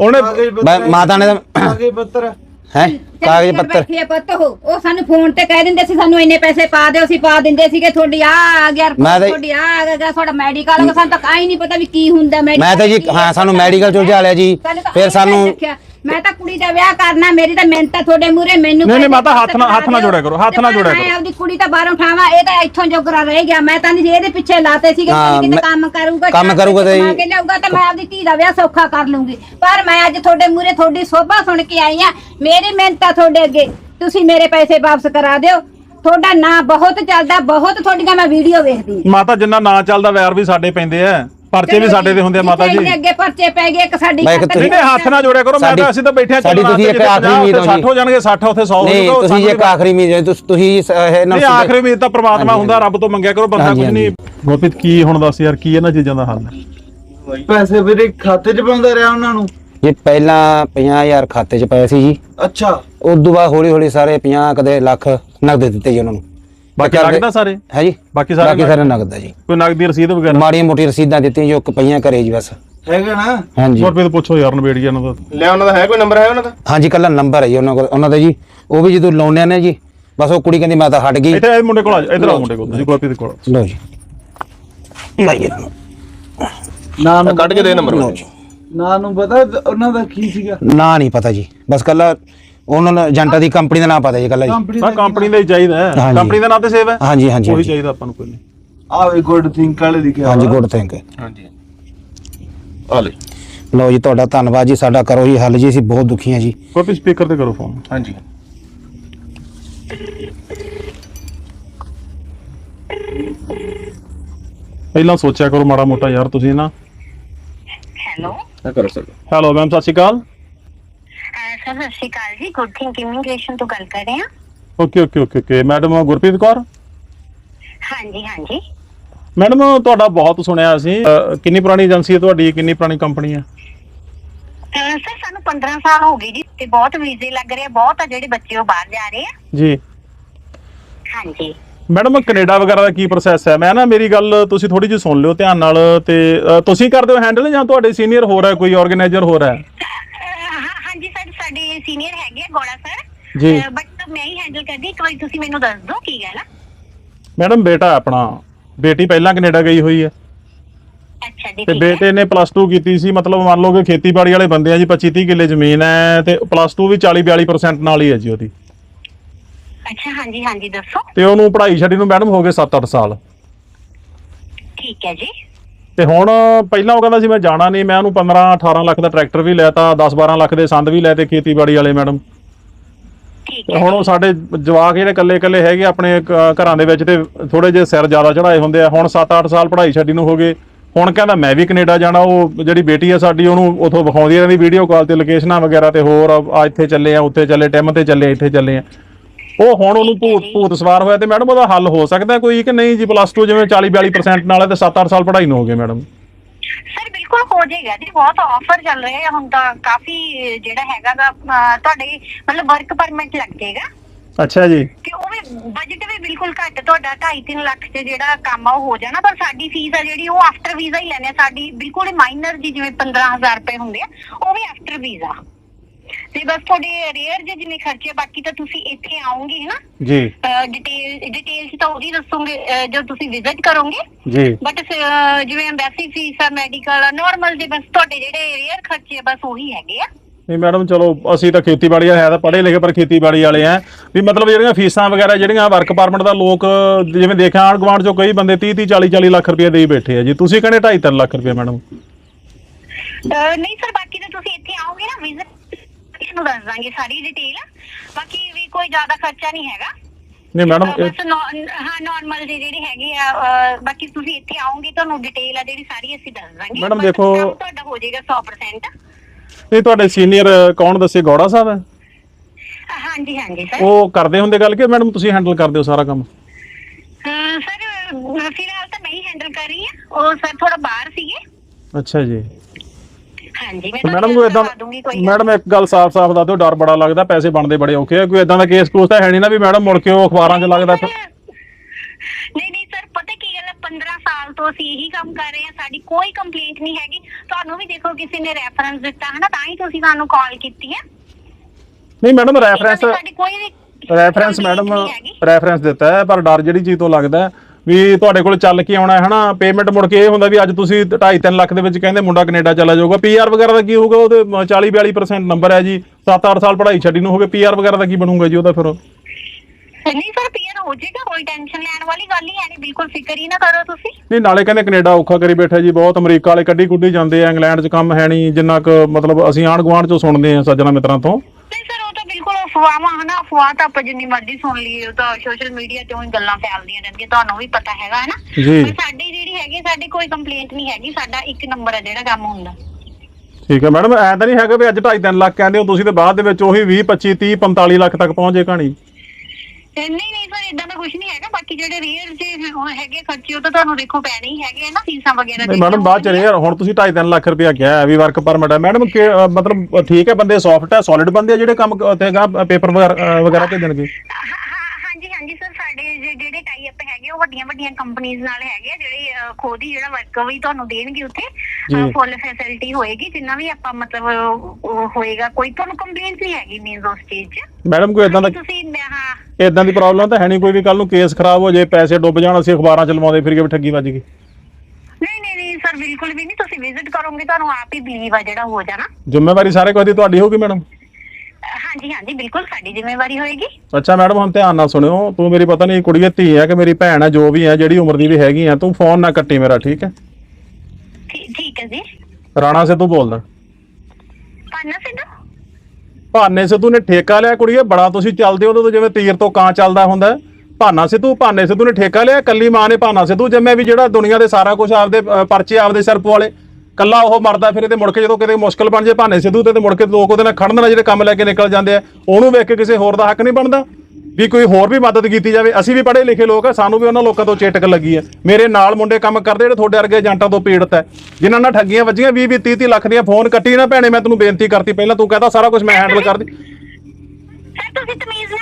ਉਹਨੇ ਮਾਤਾ ਨੇ ਤਾਂ ਆਗੇ ਪੱਤਰ। ਹੈ? ਕਾਗਜ਼ ਪੱਤਰ। ਬੈਠੀ ਪੁੱਤ ਉਹ। ਉਹ ਸਾਨੂੰ ਫੋਨ ਤੇ ਕਹਿ ਦਿੰਦੇ ਸੀ ਸਾਨੂੰ ਇੰਨੇ ਪੈਸੇ ਪਾ ਦਿਓ ਅਸੀਂ ਪਾ ਦਿੰਦੇ ਸੀਗੇ। ਤੁਹਾਡੀ ਆ ਆ ਗਿਆ ਤੁਹਾਡੀ ਆ ਆ ਗਿਆ ਤੁਹਾਡਾ ਮੈਡੀਕਲ ਹੋ ਸਾਨੂੰ ਤਾਂ ਕਾਈ ਨਹੀਂ ਪਤਾ ਵੀ ਕੀ ਹੁੰਦਾ ਮੈਡੀਕਲ ਮੈਂ ਤਾਂ ਜੀ ਹਾਂ ਸਾਨੂੰ ਮੈਡੀਕਲ ਚ ਉਲਝਾ ਲਿਆ ਜੀ। ਫਿਰ ਸਾਨੂੰ ਮੈਂ ਤਾਂ ਕੁੜੀ ਦਾ ਵਿਆਹ ਕਰਨਾ ਮੇਰੀ ਤਾਂ ਮਿਹਨਤ ਤਾਂ ਤੁਹਾਡੇ ਮੂਰੇ ਮੈਨੂੰ ਨਹੀਂ, ਨਹੀਂ, ਮਾਤਾ ਹੱਥ ਨਾਲ- ਹੱਥ ਨਾਲ। ਜੋੜਿਆ ਕਰੋ, ਹੱਥ ਨਾਲ ਜੋੜਿਆ ਮੈਂ ਕਰੋ। ਆਪਦੀ ਕੁੜੀ ਤਾਂ ਬਾਹਰੋਂ ਠਾਵਾਂ ਇਹ ਤਾਂ ਇੱਥੋਂ ਜੋਗਰਾ ਰਹਿ ਗਿਆ ਮੈਂ ਤਾਂ ਨਹੀਂ ਇਹਦੇ ਪਿੱਛੇ ਲਾਤੇ ਸੀਗੇ ਕਿਤੇ ਮੈਂ- ਕੰਮ ਕਰੂਗਾ ਕੰਮ ਕਰੂਗਾ ਤੇ- ਕਮਾ ਕੇ ਲਿਆਊਗਾ ਤਾਂ ਮੈਂ ਆਪਦੀ ਧੀ ਦਾ ਵਿਆਹ ਸੌਖਾ ਕਰ ਲੂੰਗੀ ਪਰ ਮੈਂ ਅੱਜ ਤੁਹਾਡੇ ਮੂਰੇ ਤੁਹਾਡੀ ਸੋਭਾ ਸੁਣ ਕੇ ਆਈ ਆ ਮੇਰੀ ਮਿਹਨਤ ਆ ਤੁਹਾਡੇ ਅੱਗੇ ਤੁਸੀਂ ਮੇਰੇ ਪੈਸੇ ਵਾਪਸ ਕਰਾ ਦਿਓ ਤੁਹਾਡਾ ਨਾਂ ਬਹੁਤ ਚੱਲਦਾ ਬਹੁਤ ਤੁਹਾਡੀਆਂ ਮੈਂ ਵੀਡੀਓ ਵੇਖਦੀ। ਮਾਤਾ ਜਿੰਨਾ ਨਾਂ ਚੱਲਦਾ ਵੈਰ ਵੀ ਸਾਡੇ ਪੈਂਦੇ ਆ ਪਰਚੇ ਵੀ ਸਾਡੇ ਤੇ ਹੁੰਦੇ ਆ ਮਾਤਾ ਜੀ। ਅੱਗੇ ਪਰਚੇ ਪੈ ਗਏ ਇੱਕ ਸਾਡੀ ਮੈਂ ਇੱਕ ਖਾਤਰ ਨਹੀਂ ਨਹੀਂ ਹੱਥ ਨਾਲ ਜੋੜਿਆ ਕਰੋ ਮੈਂ ਤਾਂ ਅਸੀਂ ਤਾਂ ਬੈਠੇ ਆ ਸਾਡੀ ਤੁਸੀਂ ਇੱਕ ਆਖਰੀ ਉਮੀਦ ਹੋ ਜੀ। 60 ਹੋ ਜਾਣਗੇ 60 ਉੱਥੇ 100 ਨਹੀਂ ਹੋਊਗਾ, ਤੁਸੀਂ ਸਾਨੂੰ ਇੱਕ ਆਖਰੀ ਉਮੀਦ ਹੈ ਤੁਸੀਂ ਤੁਸੀਂ ਅਹ, ਇਹਨਾਂ ਨਹੀਂ ਨੂੰ ਆਖਰੀ ਉਮੀਦ ਤਾਂ ਪ੍ਰਮਾਤਮਾ ਹੁੰਦਾ ਰੱਬ ਤੋਂ ਮੰਗਿਆ ਕਰੋ ਬੰਦਾ ਕੁਝ ਨਹੀਂ। ਗੁਰਪ੍ਰੀਤ ਕੀ ਹੁਣ ਦੱਸ ਯਾਰ ਕੀ ਇਹਨਾਂ ਚੀਜ਼ਾਂ ਦਾ ਹੱਲ? ਹੈ ਪੈਸੇ ਵੀਰੇ ਖਾਤੇ 'ਚ ਪਾਉਂਦਾ ਰਿਹਾ ਉਹਨਾਂ ਨੂੰ? ਜੀ ਪਹਿਲਾਂ 50000 ਖਾਤੇ 'ਚ ਪਏ ਸੀ ਜੀ। ਅੱਛਾ। ਉਸ ਤੋਂ ਬਾਅਦ ਹੌਲੀ ਹੌਲੀ ਸਾਰੇ 50 ਕਦੇ ਲੱਖ ਨਗਦ ਦਿੱਤੇ ਜੀ ਉਹਨਾਂ ਨੂੰ। ਬਾਕੀ ਲੱਗਦਾ ਸਾਰੇ? ਹੈ ਜੀ। ਬਾਕੀ ਸਾਰੇ ਬਾਕੀ ਸਾਰੇ ਨਗਦ ਹੈ ਜੀ। ਕੋਈ ਨਗਦੀ ਰਸੀਦ ਵਗੈਰਾ? ਮਾੜੀਆਂ ਮੋਟੀਆਂ ਰਸੀਦਾਂ ਦਿੱਤੀਆਂ ਜੋ ਪਈਆਂ ਘਰੇ ਜੀ ਬਸ। ਹੈਗਾ ਨਾ? ਹਾਂਜੀ। ਗੁਰਪ੍ਰੀਤ ਪੁੱਛੋ ਯਾਰ ਨਵੇੜੀ ਇਹਨਾਂ ਦਾ। ਲੈ ਉਹਨਾਂ ਦਾ ਹੈ ਕੋਈ ਨੰਬਰ ਹੈ ਉਹਨਾਂ ਦਾ? ਹਾਂਜੀ ਕੱਲਾ ਨੰਬਰ ਹੈ ਜੀ ਉਹਨਾਂ ਕੋਲ ਉਹਨਾਂ ਦਾ ਜੀ। ਉਹ ਵੀ ਜਦੋਂ ਲਾਉਂਦੇ ਨੇ ਜੀ ਬਸ ਉਹ ਕੁੜੀ ਕਹਿੰਦੀ ਮੈਂ ਤਾਂ ਹਟ ਗਈ। ਇੱਥੇ ਇਹ ਮੁੰਡੇ ਕੋਲ ਆ ਜਾ ਇਧਰ ਆ ਮੁੰਡੇ ਕੋਲ ਤੁਸੀਂ ਗੁਰਪ੍ਰੀਤ ਕੋਲ ਲਓ ਜੀ। ਲਾਈਏ ਇਹਨਾਂ। ਨੂੰ। ਨਾਂ ਨੂੰ ਕੱਢ ਕੇ ਦੇ ਨੰਬਰ ਲਓ ਜੀ। ਨਾਂ ਨੂੰ ਪਤਾ ਉਹਨਾਂ ਦਾ ਕੀ ਸੀਗਾ? ਨਾਂ ਨਹੀਂ ਪਤਾ ਜੀ। ਬਸ ਕੱਲਾ ਉਹਨਾਂ ਨੂੰ ਏਜੰਟਾਂ ਦੀ ਕੰਪਨੀ ਦਾ ਨਾਮ ਪਤਾ ਜੀ ਕੱਲਾ ਜੀ। ਕੰਪਨੀ ਹਾਂ ਕੰਪਨੀ ਦਾ ਹੀ ਚਾਹੀਦਾ ਹੈ। ਹਾਂਜੀ। ਕੰਪਨੀ ਦਾ ਨਾਂ ਤੇ ਸੇਵ ਹੈ? ਹਾਂਜੀ ਹਾਂਜੀ ਉਹੀ ਹਾਂਜੀ। ਚਾਹੀਦਾ ਆਪਾਂ ਨੂੰ ਕੋਈ ਨਹੀਂ। ਆਵੇ ਗੁੱਡ ਥਿੰਕ ਵਾਲੇ ਲਿਖਿਆ ਹਾਂਜੀ ਵਾ। Good think. ਹਾਂਜੀ। ਆ ਲੈ ਲਓ ਜੀ ਤੁਹਾਡਾ ਧੰਨਵਾਦ ਜੀ ਸਾਡਾ ਕਰੋ ਜੀ ਹੱਲ ਜੀ ਅਸੀਂ ਬਹੁਤ ਦੁਖੀ ਹਾਂ ਜੀ। ਗੁਰਪ੍ਰੀਤ ਸਪੀਕਰ ਤੇ ਕਰੋ ਫੋਨ। ਹਾਂਜੀ। ਪਹਿਲਾਂ ਸੋਚਿਆ ਕਰੋ ਮਾੜਾ ਮੋਟਾ ਯਾਰ ਤੁਸੀਂ ਨਾ। ਹੈਲੋ। ਕਰੋ ਸਰ। ਹੈਲੋ ਮੈਮ ਸਤਿ ਸ਼੍ਰੀ ਅਕਾਲ। ਸਰ ਸਤਿ ਸ਼੍ਰੀ ਅਕਾਲ ਜੀ। ਗੁੱਡ ਥਿੰਕ ਇਮੀਗ੍ਰੇਸ਼ਨ ਤੋਂ ਗੱਲ ਕਰ ਰਹੇ ਹਾਂ। Okay okay okay okay madam Gurpreet Kaur? ਹਾਂਜੀ ਹਾਂਜੀ। ਮੈਡਮ ਤੁਹਾਡਾ ਬਹੁਤ ਸੁਣਿਆ ਅਸੀਂ। ਅਹ, ਕਿੰਨੀ ਪੁਰਾਣੀ ਏਜੰਸੀ ਹੈ ਤੁਹਾਡੀ? ਕਿੰਨੀ ਪੁਰਾਣੀ ਕੰਪਨੀ ਹੈ? ਅਹ ਸਰ ਸਾਨੂੰ 15 ਸਾਲ ਹੋ ਗਏ ਜੀ ਤੇ ਬਹੁਤ ਵੀਜ਼ੇ ਲੱਗ ਰਹੇ। ਆ ਬਹੁਤ ਆ ਜਿਹੜੇ ਬੱਚੇ ਉਹ ਬਾਹਰ ਜਾ ਰਹੇ ਆ। ਜੀ। ਹਾਂਜੀ। ਮੈਡਮ ਕੈਨੇਡਾ ਵਗੈਰਾ ਦਾ ਕੀ ਪ੍ਰੋਸੈਸ ਹੈ? ਮੈਂ ਨਾ ਮੇਰੀ ਗੱਲ ਤੁਸੀਂ ਥੋੜੀ ਜਿਹੀ ਸੁਣ ਲਿਓ ਧਿਆਨ ਨਾਲ ਤੇ ਅ, ਤੁਸੀਂ ਕਰਦੇ ਹੋ ਹੈਂਡਲ ਜਾਂ ਤੁਹਾਡੇ ਸੀਨੀਅਰ ਹੋ ਰਿਹਾ ਕੋਈ ਆਰਗੇਨਾਈਜ਼ਰ ਹੋ? ਸਾਡੇ ਸੀਨੀਅਰ ਹੈਗੇ ਆ ਗੋੜਾ ਸਰ ਜੀ। ਬਟ ਮੈਂ ਹੀ ਹੈਂਡਲ ਕਰਦੀ ਇੱਕ ਵਾਰੀ ਤੁਸੀਂ ਮੈਨੂੰ ਦੱਸ ਦਿਓ ਕੀ ਗੱਲ ਆ। ਮੈਡਮ ਬੇਟਾ ਆਪਣਾ। ਬੇਟੀ ਪਹਿਲਾਂ ਕੈਨੇਡਾ ਗਈ ਹੋਈ ਹੈ। ਅੱਛਾ ਜੀ ਤੇ ਠੀਕ ਹੈ। ਬੇਟੇ ਨੇ ਪਲੱਸ 2 ਕੀਤੀ ਸੀ। ਮਤਲਬ ਮੰਨ ਲਓ ਕਿ ਖੇਤੀਬਾੜੀ ਵਾਲੇ ਬੰਦੇ ਆ ਜੀ 25 30 ਕਿੱਲੇ ਜ਼ਮੀਨ ਹੈ ਤੇ ਪਲੱਸ 2 ਵੀ 40 42% ਨਾਲ ਹੀ ਹੈ ਜੀ ਉਹਦੀ। ਅੱਛਾ ਹਾਂਜੀ ਹਾਂਜੀ ਦੱਸੋ। ਤੇ ਉਹਨੂੰ ਪੜ੍ਹਾਈ ਛੱਡੀ ਨੂੰ ਮੈਡਮ ਹੋ ਗਏ 7-8 ਸਾਲ। ਠੀਕ ਹੈ ਜੀ। ਤੇ ਹੁਣ ਪਹਿਲਾਂ ਉਹ ਕਹਿੰਦਾ ਸੀ ਮੈਂ ਜਾਣਾ ਨਹੀਂ ਮੈਂ ਉਹਨੂੰ 15 18 ਲੱਖ ਦਾ ਟਰੈਕਟਰ ਵੀ ਲੈਤਾ 10 12 ਲੱਖ ਦੇ ਸੰਦ ਵੀ ਲੈ ਤੇ ਖੇਤੀਬਾੜੀ ਵਾਲੇ ਮੈਡਮ। ਤੇ ਹੁਣ ਉਹ ਸਾਡੇ ਜਵਾਕ ਜਿਹੜੇ ਇਕੱਲੇ ਇਕੱਲੇ ਹੈਗੇ ਆਪਣੇ ਘਰਾਂ ਦੇ ਵਿੱਚ ਤੇ ਥੋੜੇ ਜਿਹੇ ਸਿਰ ਜ਼ਿਆਦਾ ਚੜਾਏ ਹੁੰਦੇ ਆ। ਹੁਣ 7-8 ਸਾਲ ਪੜ੍ਹਾਈ ਛੱਡੀ ਨੂੰ ਹੋ ਗਏ। ਹੁਣ ਕਹਿੰਦਾ ਮੈਂ ਵੀ ਕੈਨੇਡਾ ਜਾਣਾ ਉਹ ਜਿਹੜੀ ਬੇਟੀ ਆ ਸਾਡੀ ਉਹਨੂੰ ਉਥੋਂ ਵਿਖਾਉਂਦੀ ਰਹਿੰਦੀ ਵੀਡੀਓ ਕਾਲ ਤੇ ਲੋਕੇਸ਼ਨਾਂ ਵਗੈਰਾ ਤੇ ਹੋਰ ਆ ਇੱਥੇ ਚੱਲੇ ਆ ਉੱਥੇ ਚੱਲੇ ਟਿਮ ਤੇ ਚੱਲੇ ਇੱਥੇ ਚੱਲੇ ਆ। ਉਹ ਹੁਣ ਉਹਨੂੰ ਭੂਤ ਭੂਤ ਸਵਾਰ ਹੋਇਆ ਤੇ ਮੈਡਮ ਉਹਦਾ ਹੱਲ ਹੋ ਸਕਦਾ ਕੋਈ ਕਿ ਨਹੀਂ ਜੀ ਪਲੱਸ 2 ਜਿਵੇਂ 40 42% ਨਾਲ ਹੈ ਤੇ 7-8 ਸਾਲ ਪੜ੍ਹਾਈ ਨੂੰ ਹੋ ਗਏ ਮੈਡਮ। ਸਰ ਬਿਲਕੁਲ ਹੋ ਜਾਏਗਾ ਜੀ ਬਹੁਤ ਆਫਰ ਚੱਲ ਰਹੇ ਆ ਹੁਣ ਤਾਂ ਕਾਫੀ ਜਿਹੜਾ ਹੈਗਾ ਗਾ, ਅਹ, ਤੁਹਾਡੇ ਮਤਲਬ ਵਰਕ ਪਰਮਿਟ ਲੱਗ ਜਾਏਗਾ। ਅੱਛਾ ਜੀ। ਤੇ ਉਹ ਵੀ ਬਜਟ ਵੀ ਬਿਲਕੁਲ ਘੱਟ ਤੁਹਾਡਾ 2.5 ਲੱਖ ਚ ਜਿਹੜਾ ਕੰਮ ਆ ਉਹ ਹੋ ਜਾਣਾ ਪਰ ਸਾਡੀ ਫੀਸ ਆ ਜਿਹੜੀ ਉਹ ਆਫਟਰ ਵੀਜ਼ਾ ਹੀ ਲੈਣੇ ਆ। ਸਾਡੀ ਬਿਲਕੁਲ ਮਾਈਨਰ ਜੀ ਜਿਵੇਂ 15000 ਰੁਪਏ ਹੁੰਦੇ ਆ ਉਹ ਵੀ ਆਫਟਰ ਵੀਜ਼ਾ ਤੇ ਬਸ ਤੁਹਾਡੇ ਰੇਅਰ ਜੇ ਜਿੰਨੇ ਖਰਚੇ ਬਾਕੀ ਤਾਂ ਤੁਸੀਂ ਇੱਥੇ ਆਓਗੇ ਨਾ ਜੀ। ਡਿਟੇਲ ਡਿਟੇਲ ਤਾਂ ਉਹਦੀ ਦੱਸੋਗੇ ਅਹ, ਜਦੋਂ ਤੁਸੀਂ ਵਿਜ਼ਿਟ ਕਰੋਗੇ। ਜੀ। ਬਟ ਜਿਵੇਂ ਐਮਬੈਸੀ ਫੀਸ ਆ ਮੈਡੀਕਲ ਆ ਨਾਰਮਲ ਦੇ ਬਸ ਤੁਹਾਡੇ ਜਿਹੜੇ ਰੇਅਰ ਖਰਚੇ ਆ ਬਸ ਉਹੀ ਹੈਗੇ ਆ। ਨਹੀਂ ਮੈਡਮ ਚਲੋ ਅਸੀਂ ਤਾਂ ਖੇਤੀਬਾੜੀ ਵਾਲੇ ਹੈ ਤਾਂ ਪੜ੍ਹੇ ਲਿਖੇ ਪਰ ਖੇਤੀਬਾੜੀ ਵਾਲੇ ਆ। ਵੀ ਮਤਲਬ ਜਿਹੜੀਆਂ ਫੀਸਾਂ ਵਗੈਰਾ ਜਿਹੜੀਆਂ ਵਰਕ ਪਰਮਿਟ ਦਾ ਲੋਕ ਜਿਵੇਂ ਦੇਖਿਆ ਆਂਢ ਗੁਆਂਢ ਚੋਂ ਕਈ ਬੰਦੇ 30 30 40 40 ਲੱਖ ਰੁਪਏ ਦੇਈ ਬੈਠੇ ਆ ਜੀ। ਤੁਸੀਂ ਕਹਿੰਦੇ 2.5 3 ਲੱਖ ਰੁਪਏ ਮੈਡਮ ਅਹ ਨਹੀਂ ਸਰ ਬਾਕੀ ਤਾਂ ਤੁਸੀਂ ਇੱਥੇ ਆਓਗੇ ਨਾ ਵਿਜ਼ਿਟ ਨੂੰ ਦੱਸ ਦਾਂਗੇ ਸਾਰੀ ਡਿਟੇਲ ਬਾਕੀ ਵੀ ਕੋਈ ਜ਼ਿਆਦਾ ਖਰਚਾ ਨਹੀਂ ਹੈਗਾ। ਨਹੀਂ ਮੈਡਮ ਅਹ ਬਸ ਨੌ- ਹਾਂ ਨਾਰਮਲ ਜਿਹੜੇ ਹੈਗੇ ਆ ਅਹ ਬਾਕੀ ਤੁਸੀਂ ਇੱਥੇ ਆਓਗੇ ਤੁਹਾਨੂੰ ਡਿਟੇਲ ਆ ਜਿਹੜੀ ਸਾਰੀ ਅਸੀਂ ਦੱਸ ਦਾਂਗੇ। ਮੈਡਮ ਬਸ ਦੇਖੋ- ਕੰਮ ਤੁਹਾਡਾ ਹੋ ਜਾਏਗਾ 100% ਇਹ ਤੁਹਾਡੇ ਸੀਨੀਅਰ ਕੌਣ ਦੱਸੇ? ਗੌੜਾ ਸਾਹਿਬ ਹੈ? ਹਾਂਜੀ ਹਾਂਜੀ ਸਰ ਉਹ ਕਰਦੇ ਹੁੰਦੇ ਗੱਲ ਕਿ ਮੈਡਮ ਤੁਸੀਂ ਹੈਂਡਲ ਕਰਦੇ ਹੋ ਸਾਰਾ ਕੰਮ? ਅਹ ਸਰ ਅਹ ਫਿਲਹਾਲ ਤਾਂ ਮੈਂ ਹੀ ਹੈਂਡਲ ਕਰ ਰਹੀ ਹਾਂ। ਉਹ ਸਰ ਥੋੜਾ ਬਾਹਰ ਸੀਗੇ। ਅੱਛਾ ਜੀ। ਹਾਂਜੀ ਮੈਂ ਮੈਡਮ ਤੁਹਾਨੂੰ ਕੋਈ ਇਦਾਂ ਕਰਵਾ ਦੂੰਗੀ ਕੋਈ ਮੈਡਮ ਇੱਕ ਗੱਲ ਸਾਫ਼-ਸਾਫ਼ ਦੱਸ ਦਿਓ ਡਰ ਬੜਾ ਲੱਗਦਾ ਪੈਸੇ ਬਣਦੇ ਬੜੇ ਔਖੇ ਆ ਕੋਈ ਇਦਾਂ ਦਾ ਕੇਸ ਕੂਸ ਤਾਂ ਹੈ ਨਹੀਂ ਨਾ ਵੀ ਮੈਡਮ ਮੁੜ ਕੇ ਉਹ ਅਖਬਾਰਾਂ 'ਚ ਲੱਗਦਾ ਫਿਰ ਨਹੀਂ ਨਹੀਂ ਸਰ ਪਤਾ ਕੀ ਗੱਲ ਹੈ 15 ਸਾਲ ਤੋਂ ਅਸੀਂ ਇਹੀ ਕੰਮ ਕਰ ਰਹੇ ਹਾਂ ਸਾਡੀ ਕੋਈ ਕੰਪਲੇਂਟ ਨਹੀਂ ਹੈਗੀ। ਤੁਹਾਨੂੰ ਵੀ ਦੇਖੋ ਕਿਸੇ ਨੇ ਰੈਫਰੈਂਸ ਦਿੱਤਾ ਹੈ ਨਾ ਤਾਂ ਹੀ ਤੁਸੀਂ ਸਾਨੂੰ ਕਾਲ ਕੀਤੀ ਹੈ। ਨਹੀਂ ਮੈਡਮ ਰੈਫਰੈਂਸ ਸਾਡੀ ਕੋਈ ਵੀ ਰੈਫਰੈਂਸ complaint ਮੈਡਮ ਨਹੀਂ ਹੈਗੀ। ਰੈਫਰੈਂਸ ਦਿੱਤਾ ਹੈ ਪਰ ਡਰ ਜਿਹੜੀ ਚੀਜ਼ ਤੋਂ ਲੱਗਦਾ ਹੈ ਵੀ ਤੁਹਾਡੇ ਕੋਲ ਚੱਲ ਕੇ ਆਉਣਾ ਹੈ ਹਨਾ? ਪੇਮੈਂਟ ਮੁੜ ਕੇ ਇਹ ਹੁੰਦਾ ਵੀ ਅੱਜ ਤੁਸੀਂ 2.5 3 ਲੱਖ ਦੇ ਵਿੱਚ ਕਹਿੰਦੇ ਮੁੰਡਾ ਕੈਨੇਡਾ ਚਲਾ ਜਾਊਗਾ। ਪੀਆਰ ਵਗੈਰਾ ਦਾ ਕੀ ਹੋਊਗਾ? ਉਹਦੇ 40 42% ਨੰਬਰ ਹੈ ਜੀ। 7-8 ਸਾਲ ਪੜ੍ਹਾਈ ਛੱਡੀ ਨੂੰ ਹੋਵੇ ਪੀਆਰ ਵਗੈਰਾ ਦਾ ਕੀ ਬਣੂਗਾ ਜੀ ਉਹਦਾ ਫਿਰ? ਨਹੀਂ ਸਰ ਪੀਆਰ ਹੋ ਜਾਏਗਾ ਕੋਈ ਟੈਨਸ਼ਨ ਲੈਣ ਵਾਲੀ ਗੱਲ ਹੀ ਹੈ ਨਹੀਂ ਬਿਲਕੁਲ ਫਿਕਰ ਹੀ ਨਾ ਕਰੋ ਤੁਸੀਂ। ਨਹੀਂ ਨਾਲੇ ਕਹਿੰਦੇ ਕੈਨੇਡਾ ਔਖਾ ਕਰੀ ਬੈਠਾ ਜੀ ਬਹੁਤ ਅਮਰੀਕਾ ਵਾਲੇ ਕੱਢੀ ਕੁੱਢੀ ਜਾਂਦੇ ਆ ਇੰਗਲੈਂਡ 'ਚ ਕੰਮ ਹੈ ਨਹੀਂ ਜਿੰਨਾ ਕੁ ਮਤਲਬ ਅਸੀਂ ਆਂਢ ਗੁਆਂਢ 'ਚੋਂ ਸੁਣਦੇ ਆ ਸੱਜਣਾ ਮਿੱਤਰਾਂ ਤੋਂ। ਨਹੀਂ ਸਰ ਉਹ ਤਾਂ ਬਿਲਕੁਲ ਅਫਵਾਹਾਂ ਹਨਾ ਅਫਵਾਹ ਤਾਂ ਆਪਾਂ ਜਿੰਨੀ ਮਰਜ਼ੀ ਸੁਣ ਲਈਏ ਉਹ ਤਾਂ ਸੋਸ਼ਲ ਮੀਡੀਆ ਤੇ ਉਹ ਗੱਲਾਂ ਫੈਲਦੀਆਂ ਰਹਿੰਦੀਆਂ ਤੁਹਾਨੂੰ ਵੀ ਪਤਾ ਹੈਗਾ ਹੈ ਨਾ ਜੀ। ਪਰ ਸਾਡੀ ਜਿਹੜੀ ਹੈਗੀ ਸਾਡੀ ਕੋਈ ਕੰਪਲੇਂਟ ਨਹੀਂ ਹੈਗੀ ਸਾਡਾ ਇੱਕ ਨੰਬਰ ਹੈ ਜਿਹੜਾ ਕੰਮ ਹੁੰਦਾ। ਠੀਕ ਹੈ ਮੈਡਮ ਐ ਤਾਂ ਨਹੀਂ ਹੈਗਾ ਵੀ ਅੱਜ 2.5 ਲੱਖ ਕਹਿੰਦੇ ਹੋ ਤੁਸੀਂ ਤੇ ਬਾਅਦ ਦੇ ਵਿੱਚ ਉਹੀ 20 25 30 45 ਲੱਖ ਤੱਕ ਪਹੁੰਚ ਜੇ ਕਹਾਣੀ। ਨਹੀਂ ਨਹੀਂ ਸਰ ਇਦਾਂ ਦਾ ਕੁਝ ਨਹੀਂ ਹੈਗਾ। ਬਾਕੀ ਜਿਹੜੇ ਰੀਅਲ ਜੇ ਹੈਗੇ ਖਰਚੇ ਉਹ ਤਾਂ ਤੁਹਾਨੂੰ ਦੇਖੋ ਪੈਣੇ ਹੀ ਹੈਗੇ ਨਾ ਫੀਸਾਂ ਵਗੈਰਾ ਨਹੀਂ ਮੈਡਮ ਬਾਅਦ ਚ ਯਾਰ ਹੁਣ ਤੁਸੀਂ 2.5 ਲੱਖ ਰੁਪਇਆ ਕਿਹਾ ਹੈ ਵੀ ਵਰਕ ਪਰਮਿਟ ਹੈ। ਮੈਡਮ ਮਤਲਬ ਠੀਕ ਹੈ ਬੰਦੇ ਸੌਫਟ ਹੈ ਸੋਲਿਡ ਬੰਦੇ ਆ ਜਿਹੜੇ ਕੰਮ ਉੱਥੇਗਾ ਪੇਪਰ ਵਗੈਰਾ ਹਾਂ ਹਾਂ ਹਾਂਜੀ ਹਾਂਜੀ ਸਰ ਸਾਡੇ ਜੇ- ਜਿਹੜੇ ਟਾਈ ਅਪ ਹੈਗੇ ਉਹ ਵੱਡੀਆਂ ਵੱਡੀਆਂ ਕੰਪਨੀਆਂ ਨਾਲ ਹੈਗੇ ਆ, ਜਿਹੜੇ ਅਹ, ਖੁਦ ਹੀ ਜਿਹੜਾ ਵਰਕ ਵੀ ਤੁਹਾਨੂੰ ਦੇਣਗੇ ਉੱਥੇ ਜੀ। ਫੁੱਲ ਫੈਸਿਲਿਟੀ ਹੋਏਗੀ ਜਿੰਨਾ ਵੀ ਆਪਾਂ ਮਤਲਬ ਉਹ ਹੋਏਗਾ ਕੋਈ ਤੁਹਾਨੂੰ ਕੰਪਲੇਂਟ ਨਹੀਂ ਹੈਗੀ ਮੀਨਸ ਉਸ ਚੀਜ਼ 'ਚ ਮੈਡਮ ਕੋਈ ਇਦਾਂ ਦਾ ਤੁਸੀਂ ਹਾਂ। ਇਦਾਂ ਦੀ ਪ੍ਰੋਬਲਮ ਤਾਂ ਹੈ ਨਹੀਂ ਕੋਈ ਵੀ ਕੱਲ ਨੂੰ ਕੇਸ ਖਰਾਬ ਹੋ ਜੇ ਪੈਸੇ ਡੁੱਬ ਜਾਣ ਅਸੀਂ ਅਖਬਾਰਾਂ ਚ ਲਵਾਉਂਦੇ ਫਿਰ ਕੇ ਵੀ ਠੱਗੀ ਵੱਜ ਗਈ। ਨਹੀਂ ਨਹੀਂ ਨਹੀਂ ਸਰ ਬਿਲਕੁਲ ਵੀ ਨਹੀਂ ਤੁਸੀਂ ਵਿਜ਼ਿਟ ਕਰੋਗੇ ਤੁਹਾਨੂੰ ਆਪ ਹੀ ਬਲੀਵ ਆ ਜਿਹੜਾ ਹੋ ਜਾਣਾ। ਜ਼ਿੰਮੇਵਾਰੀ ਸਾਰੇ ਕੋਈ ਦੀ ਤੁਹਾਡੀ ਹੋਊਗੀ ਮੈਡਮ ਹਾਂਜੀ ਹਾਂਜੀ ਬਿਲਕੁਲ ਸਾਡੀ ਜ਼ਿੰਮੇਵਾਰੀ ਹੋਏਗੀ। ਅੱਛਾ ਮੈਡਮ ਹੁਣ ਧਿਆਨ ਨਾਲ ਸੁਣਿਓ ਤੂੰ ਮੇਰੀ ਪਤਾ ਨਹੀਂ ਕੁੜੀ ਹੈ ਧੀ ਹੈ ਕਿ ਮੇਰੀ ਭੈਣ ਹੈ ਜੋ ਵੀ ਹੈ ਜਿਹੜੀ ਉਮਰ ਦੀ ਵੀ ਹੈਗੀ ਆ ਤੂੰ ਫੋਨ ਨਾ ਕੱਟੀ ਮੇਰਾ ਠੀਕ ਹੈ? ਠੀ- ਠੀਕ ਹੈ ਜੀ। ਰਾਣਾ ਸਿੱਧੂ ਬੋਲਦਾ ਪਾਨਾ ਸਿੱਧੂ? ਭਾਨੇ ਸਿੱਧੂ ਨੇ ਠੇਕਾ ਲਿਆ ਕੁੜੀਏ ਬੜਾ ਤੁਸੀਂ ਚੱਲਦੇ ਹੋ ਉਦੋਂ ਜਿਵੇਂ ਤੀਰ ਤੋਂ ਕਾਂ ਚੱਲਦਾ ਹੁੰਦਾ ਹੈ। ਭਾਨਾ ਸਿੱਧੂ ਭਾਨੇ ਸਿੱਧੂ ਨੇ ਠੇਕਾ ਲਿਆ ਕੱਲੀ ਮਾਂ ਨੇ ਭਾਨਾ ਸਿੱਧੂ ਜੰਮਿਆ ਵੀ ਜਿਹੜਾ ਦੁਨੀਆ ਦੇ ਸਾਰਾ ਕੁਝ ਆਪਦੇ ਅ, ਪਰਚੇ ਆਪਦੇ ਸਿਰ ਪਵਾਲੇ। ਕੱਲਾ ਉਹ ਮਰਦਾ ਫਿਰ ਤੇ ਮੁੜ ਕੇ ਜਦੋਂ ਕਿਤੇ ਮੁਸ਼ਕਲ ਬਣ ਜੇ, ਭਾਨੇ ਸਿੱਧੂ ਤੇ ਤੇ ਮੁੜ ਕੇ ਲੋਕ ਉਹਦੇ ਨਾਲ ਖੜਨ ਨਾਲ ਜਿਹੜੇ ਕੰਮ ਲੈ ਕੇ ਨਿਕਲ ਜਾਂਦੇ ਆ, ਉਹਨੂੰ ਵੇਖ ਕੇ ਕਿਸੇ ਹੋਰ ਦਾ ਹੱਕ ਨਹੀਂ ਬਣਦਾ। ਵੀ ਕੋਈ ਹੋਰ ਵੀ ਮਦਦ ਕੀਤੀ ਜਾਵੇ। ਅਸੀਂ ਵੀ ਪੜ੍ਹੇ ਲਿਖੇ ਲੋਕ ਆ, ਸਾਨੂੰ ਵੀ ਉਹਨਾਂ ਲੋਕਾਂ ਤੋਂ ਚੇਟਕ ਲੱਗੀ ਹੈ ਮੇਰੇ ਨਾਲ ਮੁੰਡੇ ਕੰਮ ਕਰਦੇ ਜਿਹੜੇ ਤੁਹਾਡੇ ਵਰਗੇ ਏਜੰਟਾਂ ਤੋਂ ਪੀੜਤ ਹੈ ਜਿਨ੍ਹਾਂ ਨਾਲ ਠੱਗੀਆਂ ਵੱਜੀਆਂ 20 20 30 30 ਲੱਖ ਦੀਆਂ ਫੋਨ ਕੱਟੀ ਨਾ ਭੈਣੇ, ਮੈਂ ਤੈਨੂੰ ਬੇਨਤੀ ਕਰਤੀ, ਪਹਿਲਾਂ ਤੂੰ ਕਹਤਾ ਸਾਰਾ ਕੁਝ ਮੈਂ ਹੈਂਡਲ ਕਰਦੀ ਸਰ ਤੁਸੀਂ ਤਮੀਜ਼ ਨਾਲ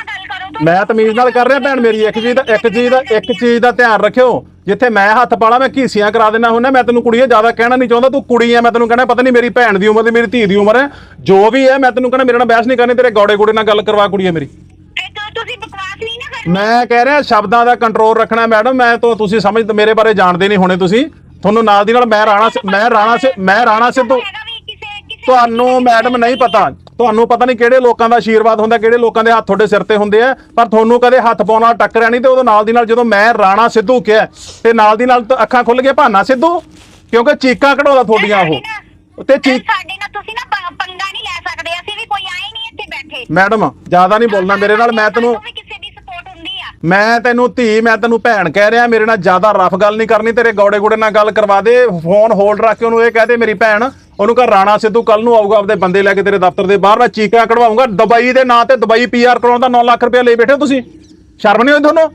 ਮੈਂ ਤਮੀਜ਼ ਨਾਲ ਕਰ ਰਿਹਾ ਭੈਣ ਮੇਰੀ ਇੱਕ ਚੀਜ਼ ਦਾ ਇੱਕ ਚੀਜ਼ ਦਾ ਇੱਕ ਚੀਜ਼ ਦਾ ਧਿਆਨ ਰੱਖਿਓ। ਜਿੱਥੇ ਮੈਂ ਹੱਥ ਪਾਲਾ ਮੈਂ ਘੀਸੀਆਂ ਕਰਾ ਦੇਣਾ ਹੁੰਦਾ ਮੈਂ ਤੈਨੂੰ ਕੁੜੀਏ ਜ਼ਿਆਦਾ ਕਹਿਣਾ ਨਹੀਂ ਚਾਹੁੰਦਾ ਤੂੰ ਕੁੜੀ ਐ ਮੈਂ ਤੈਨੂੰ ਕਹਿਣਾ ਪਤਾ ਨਹੀਂ ਮੇਰੀ ਭੈਣ ਦੀ ਉਮਰ ਦੀ ਮੇਰੀ ਧੀ ਦੀ ਉਮਰ ਹੈ ਜੋ ਵੀ ਹੈ ਮੈਂ ਤੈਨੂੰ ਕਹਿਣਾ ਮੇਰੇ ਨਾਲ ਬਹਿਸ ਨਹੀਂ ਕਰਨੀ ਤੇਰੇ ਗੋੜੇ ਗੋੜੇ ਨਾਲ ਗੱਲ ਕਰਵਾ ਕੁੜੀਏ ਮੇਰੀ। ਇਹ ਤਾਂ ਤੁਸੀਂ ਬਕਵਾਸ ਨਹੀਂ ਨਾ ਕਰਨੀ ਮੈਂ ਕਹਿ ਰਿਹਾ ਸ਼ਬਦਾਂ ਦਾ ਕੰਟਰੋਲ ਰੱਖਣਾ ਮੈਡਮ ਮੈਂ ਤੋਂ ਤੁਸੀਂ ਸਮਝ ਮੇਰੇ ਬਾਰੇ ਜਾਣਦੇ ਨਹੀਂ ਹੋਣੇ ਤੁਸੀਂ। ਤੁਹਾਨੂੰ ਨਾਲ ਦੀ ਨਾਲ ਮੈਂ ਰਾਣਾ ਸਿ- ਮੈਂ ਰਾਣਾ ਸਿ- ਮੈਂ ਰਾਣਾ ਸਿੱਧੂ ਤੁਹਾਨੂੰ ਮੈਡਮ ਨਹੀਂ ਪਤਾ। ਤੁਹਾਨੂੰ ਪਤਾ ਨਹੀਂ ਕਿਹੜੇ ਲੋਕਾਂ ਦਾ ਆਸ਼ੀਰਵਾਦ ਹੁੰਦਾ ਕਿਹੜੇ ਲੋਕਾਂ ਦੇ ਹੱਥ ਤੁਹਾਡੇ ਸਿਰ ਤੇ ਹੁੰਦੇ ਆ ਪਰ ਤੁਹਾਨੂੰ ਕਦੇ ਹੱਥ ਪਾਉਣ ਨਾਲ ਟੱਕਰਿਆ ਨਹੀਂ ਤੇ ਉਹਦੇ ਨਾਲ ਦੀ ਨਾਲ ਜਦੋਂ ਮੈਂ ਰਾਣਾ ਸਿੱਧੂ ਕਿਹਾ ਤੇ ਨਾਲ ਦੀ ਨਾਲ ਤਾਂ ਅੱਖਾਂ ਖੁੱਲ ਗਈਆਂ ਭਾਨਾ ਸਿੱਧੂ ਕਿਉਂਕਿ ਚੀਕਾਂ ਕਢਾਉਂਦਾ ਤੁਹਾਡੀਆਂ ਉਹ। ਤੇ ਚੀਕ ਸਾਡੇ ਨਾਲ ਤੁਸੀਂ ਨਾ ਪ- ਪੰਗਾ ਨਹੀਂ ਲੈ ਸਕਦੇ ਅਸੀਂ ਵੀ ਕੋਈ ਆਏ ਨਹੀਂ ਇੱਥੇ ਬੈਠੇ। ਮੈਡਮ ਜ਼ਿਆਦਾ ਨਹੀਂ ਬੋਲਣਾ ਮੇਰੇ ਨਾਲ ਮੈਂ ਤੈਨੂੰ ਕਿਸੇ ਦੀ ਮੈਂ ਤੈਨੂੰ ਧੀ ਮੈਂ ਤੈਨੂੰ ਭੈਣ ਕਹਿ ਰਿਹਾ ਮੇਰੇ ਨਾਲ ਜ਼ਿਆਦਾ ਰਫ ਗੱਲ ਨਹੀਂ ਕਰਨੀ ਤੇਰੇ ਗੌੜੇ ਗੋੜੇ ਨਾਲ ਗੱਲ ਕਰਵਾ ਦੇ ਫੋਨ ਹੋਲਡ ਰੱਖ ਕੇ ਉਹਨੂੰ ਇਹ ਕਹਿ ਦੇ ਮੇਰੀ ਭੈਣ ਉਹਨੂੰ ਕਹ ਰਾਣਾ ਸਿੱਧੂ ਕੱਲ ਨੂੰ ਆਊਗਾ ਆਪਦੇ ਬੰਦੇ ਲੈ ਕੇ ਤੇਰੇ ਦਫ਼ਤਰ ਦੇ ਬਾਹਰ ਮੈਂ ਚੀਕਾਂ ਕਢਵਾਉਂਗਾ ਦੁਬਈ ਦੇ ਨਾਂ ਤੇ ਦੁਬਈ ਪੀਆਰ ਕਰਾਉਣ ਦਾ 9 ਲੱਖ ਰੁਪਏ ਲਈ ਬੈਠੇ ਹੋ ਤੁਸੀਂ। ਸ਼ਰਮ ਨਹੀਂ ਆਉਂਦੀ ਤੁਹਾਨੂੰ?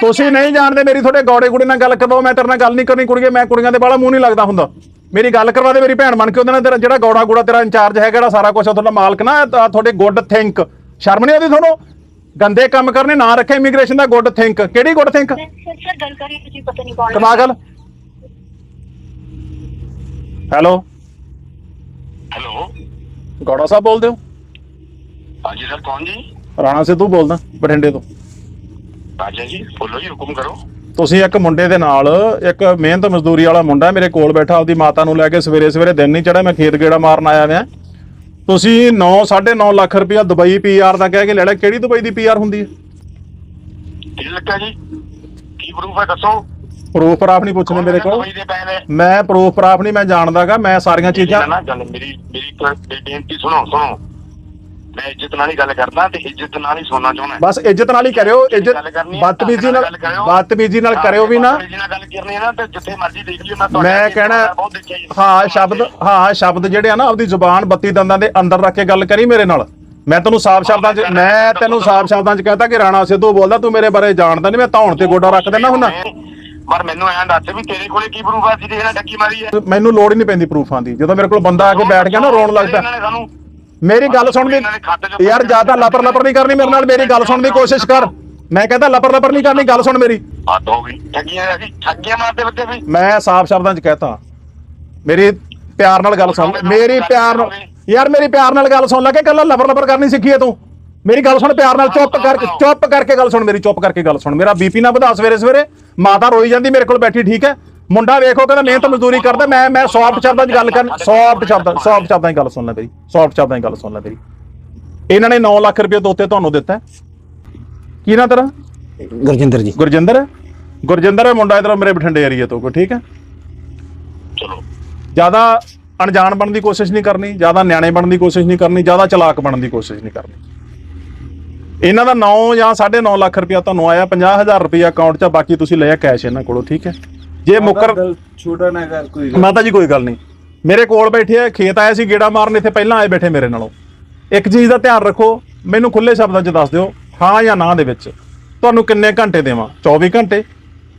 ਤੁਸੀਂ ਨਹੀਂ ਜਾਣਦੇ ਮੇਰੀ ਤੁਹਾਡੇ ਗੌੜੇ ਗੁੜੇ ਨਾਲ ਗੱਲ ਕਰਵਾਓ ਮੈਂ ਤੇਰੇ ਨਾਲ ਗੱਲ ਨਹੀਂ ਕਰਨੀ ਕੁੜੀਏ ਮੈਂ ਕੁੜੀਆਂ ਦੇ ਬਾਲਾ ਮੂੰਹ ਨਹੀਂ ਲੱਗਦਾ ਹੁੰਦਾ। ਮੇਰੀ ਗੱਲ ਕਰਵਾ ਦੇ ਮੇਰੀ ਭੈਣ ਬਣ ਕੇ ਉਹਦੇ ਨਾਲ ਤੇਰਾ ਜਿਹੜਾ ਗੌੜਾ ਗੁੜਾ ਤੇਰਾ ਇੰਚਾਰਜ ਹੈਗਾ ਜਿਹੜਾ ਸਾਰਾ ਕੁਝ ਤੁਹਾਡਾ ਮਾਲਕ ਨਾ ਤੁਹਾਡੇ ਗੁੱਡ ਥਿੰਕ। ਸ਼ਰਮ ਨਹੀਂ ਆਉਂਦੀ ਤੁਹਾਨੂੰ? ਗੰਦੇ ਕੰਮ ਕਰਨੇ ਨਾ ਰੱਖੇ ਇਮੀਗ੍ਰੇਸ਼ਨ ਦਾ ਗੁੱਡ ਥਿੰਕ। ਕਿਹੜੀ ਗੁੱਡ ਥਿੰਕ? ਸਰ ਸਰ ਗੱਲ ਕਰੀ ਤੁਸੀਂ ਪਤਾ ਨਹੀਂ ਕੌਣ ਕਮਾ ਗੱਲ ਹੈਲੋ। ਹੈਲੋ। ਗੌੜਾ ਸਾਹਿਬ ਬੋਲਦੇ ਹੋ? ਹਾਂਜੀ ਸਰ ਕੌਣ ਜੀ? ਰਾਣਾ ਸਿੱਧੂ ਬੋਲਦਾ ਬਠਿੰਡੇ ਤੋਂ। ਰਾਜਾ ਜੀ ਬੋਲੋ ਜੀ ਹੁਕਮ ਕਰੋ। ਤੁਸੀਂ ਇੱਕ ਮੁੰਡੇ ਦੇ ਨਾਲ ਇੱਕ ਮਿਹਨਤ ਮਜ਼ਦੂਰੀ ਵਾਲਾ ਮੁੰਡਾ ਮੇਰੇ ਕੋਲ ਬੈਠਾ ਆਪਦੀ ਮਾਤਾ ਨੂੰ ਲੈ ਕੇ ਸਵੇਰੇ ਸਵੇਰੇ ਦਿਨ ਨਹੀਂ ਚੜਿਆ ਮੈਂ ਖੇਤ ਗੇੜਾ ਮਾਰਨ ਆਇਆ ਵਿਆ ਤੁਸੀਂ 9 9.5 ਲੱਖ ਰੁਪਇਆ ਦੁਬਈ ਪੀਆਰ ਦਾ ਕਹਿ ਕੇ ਲੈ ਲਿਆ। ਕਿਹੜੀ ਦੁਬਈ ਦੀ ਪੀਆਰ ਹੁੰਦੀ ਹੈ? ਕੀ ਲੱਗਾ ਜੀ? ਕੀ ਪ੍ਰੂਫ ਹੈ ਦੱਸੋ? ਪ੍ਰੂਫ ਨਹੀਂ ਪੁੱਛਣੇ ਮੇਰੇ ਕੋਲ। ਦਵਾਈ ਦੇ ਪੈ ਨੇ ਮੈਂ ਪ੍ਰੂਫ ਪ੍ਰਾਫ ਨਹੀਂ ਮੈਂ ਜਾਣਦਾਗਾ ਮੈਂ ਸਾਰੀਆਂ ਚੀਜ਼ਾਂ ਨਾ ਗੱਲ ਮੇਰੀ ਮੇਰੀ ਬੇਨਤੀ ਸੁਣੋ ਸੁਣੋ। ਮੈਂ ਇੱਜ਼ਤ ਨਾਲ ਹੀ ਗੱਲ ਕਰਦਾ ਤੇ ਇੱਜ਼ਤ ਨਾਲ ਹੀ ਸੁਣਨਾ ਚਾਹੁੰਦਾ। ਬਸ ਇੱਜ਼ਤ ਨਾਲ ਹੀ ਕਰਿਓ ਇੱਜ਼ਤ ਗੱਲ ਕਰਨੀ ਹੈ, ਬਦਤਮੀਜ਼ੀ ਨਾਲ ਗੱਲ ਕਰਿਓ। ਬਦਤਮੀਜ਼ੀ ਨਾਲ ਕਰਿਓ ਵੀ ਨਾ। ਬਦਤਮੀਜ਼ੀ ਨਾਲ ਗੱਲ ਕਰਨੀ ਹੈ ਨਾ ਤੇ ਜਿੱਥੇ ਮਰਜ਼ੀ ਦੇਖ ਲਿਓ ਮੈਂ ਤੁਹਾਡੇ ਮੈਂ ਅੱਗੇ ਕਹਿਣਾ ਬਹੁਤ ਦੇਖਿਆ ਜੀ। ਹਾਂ ਸ਼ਬਦ ਹਾਂ ਸ਼ਬਦ ਜਿਹੜੇ ਆ ਨਾ ਆਪਦੀ ਜ਼ੁਬਾਨ 32 ਦੰਦਾਂ ਦੇ ਅੰਦਰ ਰੱਖ ਕੇ ਗੱਲ ਕਰੀ ਮੇਰੇ ਨਾਲ। ਮੈਂ ਤੈਨੂੰ ਸਾਫ਼ ਸ਼ਬਦਾਂ 'ਚ ਮੈਂ ਤੈਨੂੰ ਸਾਫ਼ ਸ਼ਬਦਾਂ 'ਚ ਕਹਤਾ ਕਿ ਰਾਣਾ ਸਿੱਧੂ ਬੋਲਦਾ ਤੂੰ ਮੇਰੇ ਬਾਰੇ ਜਾਣਦਾ ਨਹੀਂ ਮੈਂ ਧੌਣ ਤੇ ਗੋਡਾ ਰੱਖ ਦੇਣਾ ਪਰ ਮੈਨੂੰ ਐਂ ਦੱਸ ਵੀ ਤੇਰੇ ਕੋਲੇ ਕੀ ਪ੍ਰੂਫ ਆ? ਸੀ ਜਿਹੜਾ ਡੱਕੀ ਮਾਰੀ ਹੈ ਮੈਨੂੰ ਲੋੜ ਹੀ ਨਹੀਂ ਪੈਂਦੀ ਪ੍ਰੂਫਾਂ ਦੀ। ਜਦੋਂ ਮੇਰੇ ਕੋਲ ਬੰਦਾ ਆ ਕੇ ਬੈਠ ਗਿਆ ਨਾ ਰੋਣ ਲੱਗਦਾ। ਇਹਨਾਂ ਨੇ ਸਾਨੂੰ। ਮੇਰੀ ਗੱਲ ਸੁਣ ਦੀ ਯਾਰ ਜ਼ਿਆਦਾ ਲਪਰ ਲਪਰ ਨਹੀਂ ਕਰਨੀ ਮੇਰੇ ਨਾਲ ਮੇਰੀ ਗੱਲ ਸੁਣਨ ਦੀ ਕੋਸ਼ਿਸ਼ ਕਰ। ਮੈਂ ਕਹਿੰਦਾ ਲਪਰ ਲਪਰ ਨਹੀਂ ਕਰਨੀ ਗੱਲ ਸੁਣ ਮੇਰੀ। ਹੱਦ ਹੋ ਗਈ। ਠੱਗੀਆਂ ਅਸੀਂ ਠੱਗੀਆਂ ਮਾਰਦੇ ਬੱਚੇ ਵੀ ਮੈਂ ਸਾਫ਼ ਸ਼ਬਦਾਂ 'ਚ ਕਹਤਾ। ਮੇਰੀ ਪਿਆਰ ਨਾਲ ਗੱਲ ਸੁਣ। ਮੇਰੀ ਪਿਆਰ ਨਾਲ ਯਾਰ ਮੇਰੀ ਪਿਆਰ ਨਾਲ ਗੱਲ ਸੁਣ ਲੈ ਕੇ ਕੱਲਾ ਲਬਰ ਲਬਰ ਕਰਨੀ ਸਿੱਖੀ ਹੈ ਤੂੰ। ਮੇਰੀ ਗੱਲ ਸੁਣ ਪਿਆਰ ਨਾਲ ਚੁੱਪ ਕਰਕੇ ਚੁੱਪ ਕਰਕੇ ਗੱਲ ਸੁਣ ਮੇਰੀ ਚੁੱਪ ਕਰਕੇ ਗੱਲ ਸੁਣ। ਮੇਰਾ ਬੀਪੀ ਨਾ ਵਧਾ ਸਵੇਰੇ ਸਵੇਰੇ ਮਾਤਾ ਰੋਈ ਜਾਂਦੀ ਮੇਰੇ ਕੋਲ ਬੈਠੀ ਠੀਕ ਹੈ? ਮੁੰਡਾ ਵੇਖੋ ਕਹਿੰਦਾ ਮਿਹਨਤ ਮਜ਼ਦੂਰੀ ਕਰਦਾ ਮੈਂ ਮੈਂ ਸੌਫਟ ਸ਼ਬਦਾਂ 'ਚ ਗੱਲ ਕਰਨ ਸੌਫਟ ਸ਼ਬਦਾਂ ਸੌਫਟ ਸ਼ਬਦਾਂ 'ਚ ਗੱਲ ਸੁਣ ਲੈ ਮੇਰੀ ਸੌਫਟ ਸ਼ਬਦਾਂ 'ਚ ਗੱਲ ਸੁਣ ਲੈ ਮੇਰੀ ਇਹਨਾਂ ਨੇ 9 ਲੱਖ ਰੁਪਏ ਦੋਤੇ ਤੁਹਾਨੂੰ ਦਿੱਤਾ। ਕੀ ਨਾ ਤੇਰਾ? ਗੁਰਜਿੰਦਰ ਜੀ। ਗੁਰਜਿੰਦਰ? ਗੁਰਜਿੰਦਰ ਹੈ ਮੁੰਡਾ ਇਧਰ ਮੇਰੇ ਬਠਿੰਡੇ ਏਰੀਆ ਤੋਂ ਕੋਈ ਠੀਕ ਹੈ? ਚਲੋ। ਜ਼ਿਆਦਾ ਅਣਜਾਣ ਬਣਨ ਦੀ ਕੋਸ਼ਿਸ਼ ਨਹੀਂ ਕਰਨੀ ਜ਼ਿਆਦਾ ਨਿਆਣੇ ਬਣਨ ਦੀ ਕੋਸ਼ਿਸ਼ ਨਹੀਂ ਕਰਨੀ ਜ਼ਿਆਦਾ ਚਲਾਕ ਬਣਨ ਦੀ ਕੋਸ਼ਿਸ਼ ਨਹੀਂ ਕਰਨੀ। ਇਹਨਾਂ ਦਾ 9 ਜਾਂ 9.5 ਲੱਖ ਰੁਪਇਆ ਤੁਹਾਨੂੰ ਆਇਆ 50000 ਰੁਪਇਆ ਅਕਾਊਂਟ 'ਚ ਬਾਕੀ ਤੁਸੀਂ ਲਿਆ ਕੈਸ਼ ਇਹਨਾਂ ਕੋਲੋਂ ਠੀਕ ਹੈ? ਜੇ ਮੁੱਕਰ ਗੱਲ ਛੋਟਾ ਨਾ ਕਰ ਕੋਈ। ਮਾਤਾ ਜੀ ਕੋਈ ਗੱਲ ਨਹੀਂ। ਮੇਰੇ ਕੋਲ ਬੈਠੇ ਆ ਖੇਤ ਆਏ ਸੀ ਗੇੜਾ ਮਾਰਨ ਇੱਥੇ ਪਹਿਲਾਂ ਆਏ ਬੈਠੇ ਮੇਰੇ ਨਾਲੋਂ। ਇੱਕ ਚੀਜ਼ ਦਾ ਧਿਆਨ ਰੱਖੋ ਮੈਨੂੰ ਖੁੱਲੇ ਸ਼ਬਦਾਂ 'ਚ ਦੱਸ ਦਿਓ ਹਾਂ ਜਾਂ ਨਾ ਦੇ ਵਿੱਚ। ਤੁਹਾਨੂੰ ਕਿੰਨੇ ਘੰਟੇ ਦੇਵਾਂ? 24 ਘੰਟੇ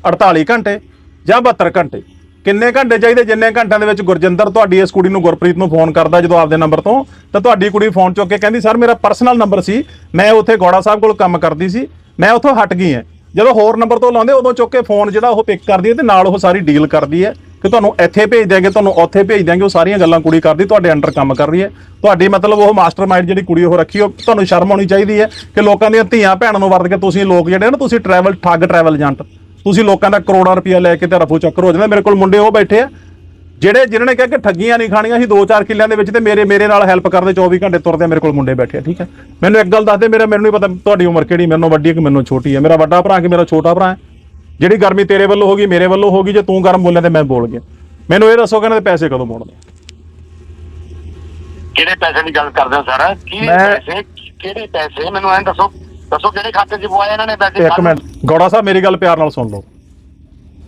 48 ਘੰਟੇ ਜਾਂ 72 ਘੰਟੇ? ਕਿੰਨੇ ਘੰਟੇ ਚਾਹੀਦੇ? ਜਿੰਨੇ ਘੰਟਿਆਂ ਦੇ ਵਿੱਚ ਗੁਰਜਿੰਦਰ ਤੁਹਾਡੀ ਇਸ ਕੁੜੀ ਨੂੰ ਗੁਰਪ੍ਰੀਤ ਨੂੰ ਫੋਨ ਕਰਦਾ ਜਦੋਂ ਆਪਦੇ ਨੰਬਰ ਤੋਂ ਤਾਂ ਤੁਹਾਡੀ ਕੁੜੀ ਫੋਨ ਚੁੱਕ ਕੇ ਕਹਿੰਦੀ ਸਰ ਮੇਰਾ ਪਰਸਨਲ ਨੰਬਰ ਸੀ। ਮੈਂ ਉੱਥੇ ਗੌੜਾ ਸਾਹਿਬ ਕੋਲ ਕੰਮ ਕਰਦੀ ਸੀ। ਮੈਂ ਉੱਥੋਂ ਹਟ ਗਈ ਹਾਂ। ਜਦੋਂ ਹੋਰ ਨੰਬਰ ਤੋਂ ਲਾਉਂਦੇ, ਉਦੋਂ ਚੁੱਕ ਕੇ ਫੋਨ ਜਿਹੜਾ ਉਹ ਪਿਕ ਕਰਦੀ ਹੈ ਤੇ ਨਾਲ ਉਹ ਸਾਰੀ ਡੀਲ ਕਰਦੀ ਹੈ ਕਿ ਤੁਹਾਨੂੰ ਇੱਥੇ ਭੇਜ ਦਿਆਂਗੇ, ਤੁਹਾਨੂੰ ਉੱਥੇ ਭੇਜ ਦਿਆਂਗੇ, ਉਹ ਸਾਰੀਆਂ ਗੱਲਾਂ ਕੁੜੀ ਕਰਦੀ, ਤੁਹਾਡੇ ਅੰਡਰ ਕੰਮ ਕਰ ਰਹੀ ਹੈ। ਤੁਹਾਡੀ ਮਤਲਬ ਉਹ ਮਾਸਟਰਮਾਈਂਡ ਜਿਹੜੀ ਕੁੜੀ ਉਹ ਰੱਖੀ, ਉਹ ਤੁਹਾਨੂੰ ਸ਼ਰਮ ਆਉਣੀ ਚਾਹੀਦੀ ਹੈ ਕਿ ਲੋਕਾਂ ਦੀਆਂ ਧੀਆਂ ਭੈਣਾਂ ਨੂੰ ਵਰਤ ਕੇ ਤੁਸੀਂ ਲੋਕ ਜਿਹੜੇ ਨਾ, ਤੁਸੀਂ ਟਰੈਵਲ ਠੱਗ ਟਰੈਵਲ ਏਜੰਟ ਤੁਸੀਂ ਲੋਕਾਂ ਦਾ ਕਰੋੜਾਂ ਰੁਪਇਆ ਲੈ ਕੇ ਤੇ ਰਫੂ ਚੱਕਰ ਹੋ ਜਾਂਦਾ। ਮੇਰੇ ਕੋਲ ਮੁੰਡੇ ਉਹ ਬੈਠੇ ਆ ਜਿਹੜੇ ਜਿਨ੍ਹਾਂ ਨੇ ਕਿਹਾ ਕਿ ਠੱਗੀਆਂ ਨਹੀਂ ਖਾਣੀਆਂ ਸੀ 2-4 ਕਿੱਲਿਆਂ ਦੇ ਵਿੱਚ ਤੇ ਮੇਰੇ ਮੇਰੇ ਨਾਲ ਹੈਲਪ ਕਰਦੇ 24 ਘੰਟੇ ਤੁਰਦੇ ਮੇਰੇ ਕੋਲ ਮੁੰਡੇ ਬੈਠੇ ਠੀਕ ਹੈ? ਮੈਨੂੰ ਇੱਕ ਗੱਲ ਦੱਸ ਦੇ ਮੇਰਾ ਮੈਨੂੰ ਨਹੀਂ ਪਤਾ ਤੁਹਾਡੀ ਉਮਰ ਕਿਹੜੀ ਮੈਨੂੰ ਵੱਡੀ ਹੈ ਕਿ ਮੈਨੂੰ ਛੋਟੀ ਹੈ? ਮੇਰਾ ਵੱਡਾ ਭਰਾ ਕਿ ਮੇਰਾ ਛੋਟਾ ਭਰਾ ਹੈ? ਜਿਹੜੀ ਗਰਮੀ ਤੇਰੇ ਵੱਲੋਂ ਹੋਗੀ ਮੇਰੇ ਵੱਲੋਂ ਹੋਗੀ ਜੇ ਤੂੰ ਗਰਮ ਬੋਲਿਆ ਤੇ ਮੈਂ ਬੋਲ ਗਿਆ। ਮੈਨੂੰ ਇਹ ਦੱਸੋ ਕਿ ਇਹਨਾਂ ਦੇ ਪੈਸੇ ਕਦੋਂ ਮੋੜਨੇ? ਕਿਹੜੇ ਪੈਸੇ ਦੀ ਗੱਲ ਕਰਦੇ ਹੋ ਸਰ? ਕੀ ਪੈਸੇ ਕਿਹੜੇ ਪੈਸੇ? ਮੈਨੂੰ ਐਂ ਦੱਸੋ। ਦੱਸੋ ਕਿਹੜੇ ਖਾਤੇ 'ਚ ਪਵਾਏ ਇਹਨਾਂ ਨੇ ਪੈਸੇ? ਇੱਕ ਮਿੰਟ। ਗੌੜਾ ਸਾਹਿਬ ਮੇਰੀ ਗੱਲ ਪਿਆਰ ਨਾਲ ਸੁਣ ਲਓ।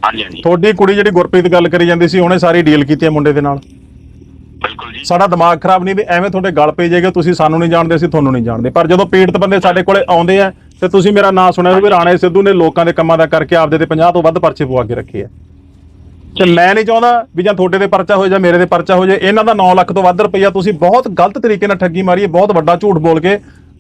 ਹਾਂਜੀ ਹਾਂਜੀ। ਤੁਹਾਡੀ ਕੁੜੀ ਜਿਹੜੀ ਗੁਰਪ੍ਰੀਤ ਗੱਲ ਕਰੀ ਜਾਂਦੀ ਸੀ ਉਹਨੇ ਸਾਰੀ ਡੀਲ ਕੀਤੀ ਹੈ ਮੁੰਡੇ ਦੇ ਨਾਲ? ਬਿਲਕੁਲ ਜੀ। ਸਾਡਾ ਦਿਮਾਗ ਖਰਾਬ ਨਹੀਂ ਵੀ ਐਵੇਂ ਤੁਹਾਡੇ ਗਲ ਪਈ ਜਾਏਗਾ ਤੁਸੀਂ ਸਾਨੂੰ ਨਹੀਂ ਜਾਣਦੇ ਅਸੀਂ ਤੁਹਾਨੂੰ ਨਹੀਂ ਜਾਣਦੇ। ਪਰ ਜਦੋਂ ਪੀੜਤ ਬੰਦੇ ਸਾਡੇ ਕੋਲੇ ਆਉਂਦੇ ਆ ਤੇ ਤੁਸੀਂ ਮੇਰਾ ਨਾਂ ਸੁਣਿਆ ਹੋਵੇ ਰਾਣੇ ਸਿੱਧੂ ਨੇ ਲੋਕਾਂ ਦੇ ਕੰਮਾਂ ਦਾ ਕਰਕੇ ਆਪਦੇ ਤੇ 50 ਤੋਂ ਵੱਧ ਪਰਚੇ ਪਵਾ ਕੇ ਰੱਖੇ ਆ। ਤੇ ਮੈਂ ਨਹੀਂ ਚਾਹੁੰਦਾ ਵੀ ਜਾਂ ਤੁਹਾਡੇ ਦੇ ਪਰਚਾ ਹੋ ਜਾਂ ਮੇਰੇ ਦੇ ਪਰਚਾ ਹੋ ਜਾਏ ਇਹਨਾਂ ਦਾ 9 ਲੱਖ ਤੋਂ ਵੱਧ ਰੁਪਈਆ ਤੁਸੀਂ ਬਹੁਤ ਗਲਤ ਤਰੀਕੇ ਨਾਲ ਠੱਗੀ ਮਾਰੀ ਹੈ ਬਹੁਤ ਵੱਡਾ ਝੂਠ ਬੋਲ ਕੇ।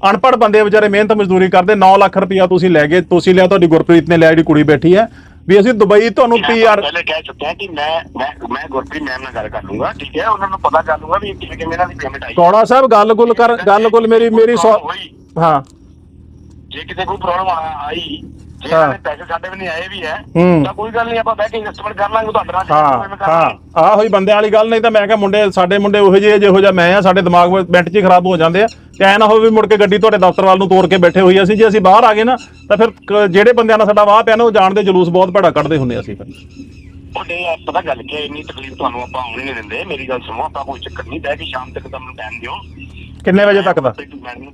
ਅਨਪੜ੍ਹ ਬੰਦੇ ਵਿਚਾਰੇ ਮਿਹਨਤ ਮਜ਼ਦੂਰੀ ਕਰਦੇ 9 ਲੱਖ ਰੁਪਈਆ ਤੁਸੀਂ ਲੈ ਗਏ ਤੁਸੀਂ ਲਿਆ ਤੁਹਾਡੀ ਗੁਰਪ੍ਰੀਤ ਨੇ ਲਿਆ ਜਿਹੜੀ ਕੁੜੀ ਬੈਠੀ ਹੈ। ਵੀ ਅਸੀਂ ਦੁਬਈ ਤੁਹਾਨੂੰ ਪੀਆਰ ਪਹਿਲੇ ਕਹਿ ਚੁੱਕਿਆ ਕਿ ਮੈਂ ਮੈਂ ਮੈਂ ਗੁਰਪ੍ਰੀਤ ਮੈਮ ਨਾਲ ਗੱਲ ਕਰ ਲੂੰਗਾ ਠੀਕ ਹੈ ਉਹਨਾਂ ਨੂੰ ਪਤਾ ਕਰ ਲੂੰਗਾ ਵੀ ਕਿਵੇਂ ਕਿਵੇਂ ਇਹਨਾਂ ਦੀ ਪੇਮੈਂਟ ਆਈ ਕੌੜਾ ਸਾਹਿਬ ਗੱਲ ਗੁੱਲ ਕਰ ਗੱਲ ਗੁੱਲ ਮੇਰੀ ਮੇਰੀ। ਹਾਂ ਜੇ ਕਿਤੇ ਕੋਈ ਪ੍ਰੋਬਲਮ ਆਈ ਜੇ ਹਾਂ। ਇਹਨਾਂ ਦੇ ਪੈਸੇ ਸਾਡੇ ਵੀ ਨਹੀਂ ਆਏ ਵੀ ਹੈ ਹੂੰ। ਤਾਂ ਕੋਈ ਗੱਲ ਨਹੀਂ ਆਪਾਂ ਬਹਿ ਕੇ ਇਨਵੈਸਟਮੈਂਟ ਕਰ ਲਾਂਗੇ ਤੁਹਾਡੇ ਨਾਲ ਹਾਂ ਕਰ ਹਾਂ ਲਾਂਗੇ। ਆਹ ਹੋਈ ਬੰਦਿਆਂ ਵਾਲੀ ਗੱਲ ਨਹੀਂ ਤਾਂ ਮੈਂ ਕਿਹਾ ਮੁੰਡੇ ਸਾਡੇ ਮੁੰਡੇ ਉਹੋ ਜਿਹੇ ਆ ਜਿਹੋ ਜਿਹਾ ਮੈਂ ਆ ਸਾਡੇ ਦਿਮਾਗ ਵਿੱਚ ਮਿੰਟ 'ਚ ਹੀ ਖਰਾਬ ਹੋ ਜਾਂਦੇ ਆ ਤੇ ਐ ਨਾ ਹੋਵੇ ਵੀ ਮੁੜ ਕੇ ਗੱਡੀ ਤੁਹਾਡੇ ਦਫ਼ਤਰ ਵੱਲ ਨੂੰ ਤੋੜ ਕੇ ਬੈਠੇ ਹੋਈ ਅਸੀਂ ਜੇ ਅਸੀਂ ਬਾਹਰ ਆ ਗਏ ਨਾ ਤਾਂ ਫਿਰ ਕ- ਜਿਹੜੇ ਬੰਦਿਆਂ ਨਾਲ ਸਾਡਾ ਵਾਹ ਪਿਆ ਨਾ ਉਹ ਜਾਣਦੇ ਜਲੂਸ ਬਹੁਤ ਭੜਾ ਕੱਢਦੇ ਹੁੰਦੇ ਅਸੀਂ ਫਿਰ ਤੁਹਾਡੇ ਆ ਪਤਾ ਗੱਲ ਕੀ ਹੈ ਇੰਨੀ ਤਕਲੀਫ ਤੁਹਾਨੂੰ ਆਪਾਂ ਆਉਣ ਹੀ ਨਹੀਂ ਦਿੰਦੇ ਮੇਰੀ ਗੱਲ ਸੁਣੋ ਆਪਾਂ ਕੋਈ ਚੱਕਰ ਨਹੀਂ ਬਹਿ ਕੇ ਸ਼ਾਮ ਤੱਕ ਤੁਹਾਨੂੰ ਟਾਈਮ ਦਿਓ ਕਿੰਨੇ ਵਜੇ ਤੱਕ ਦਾ?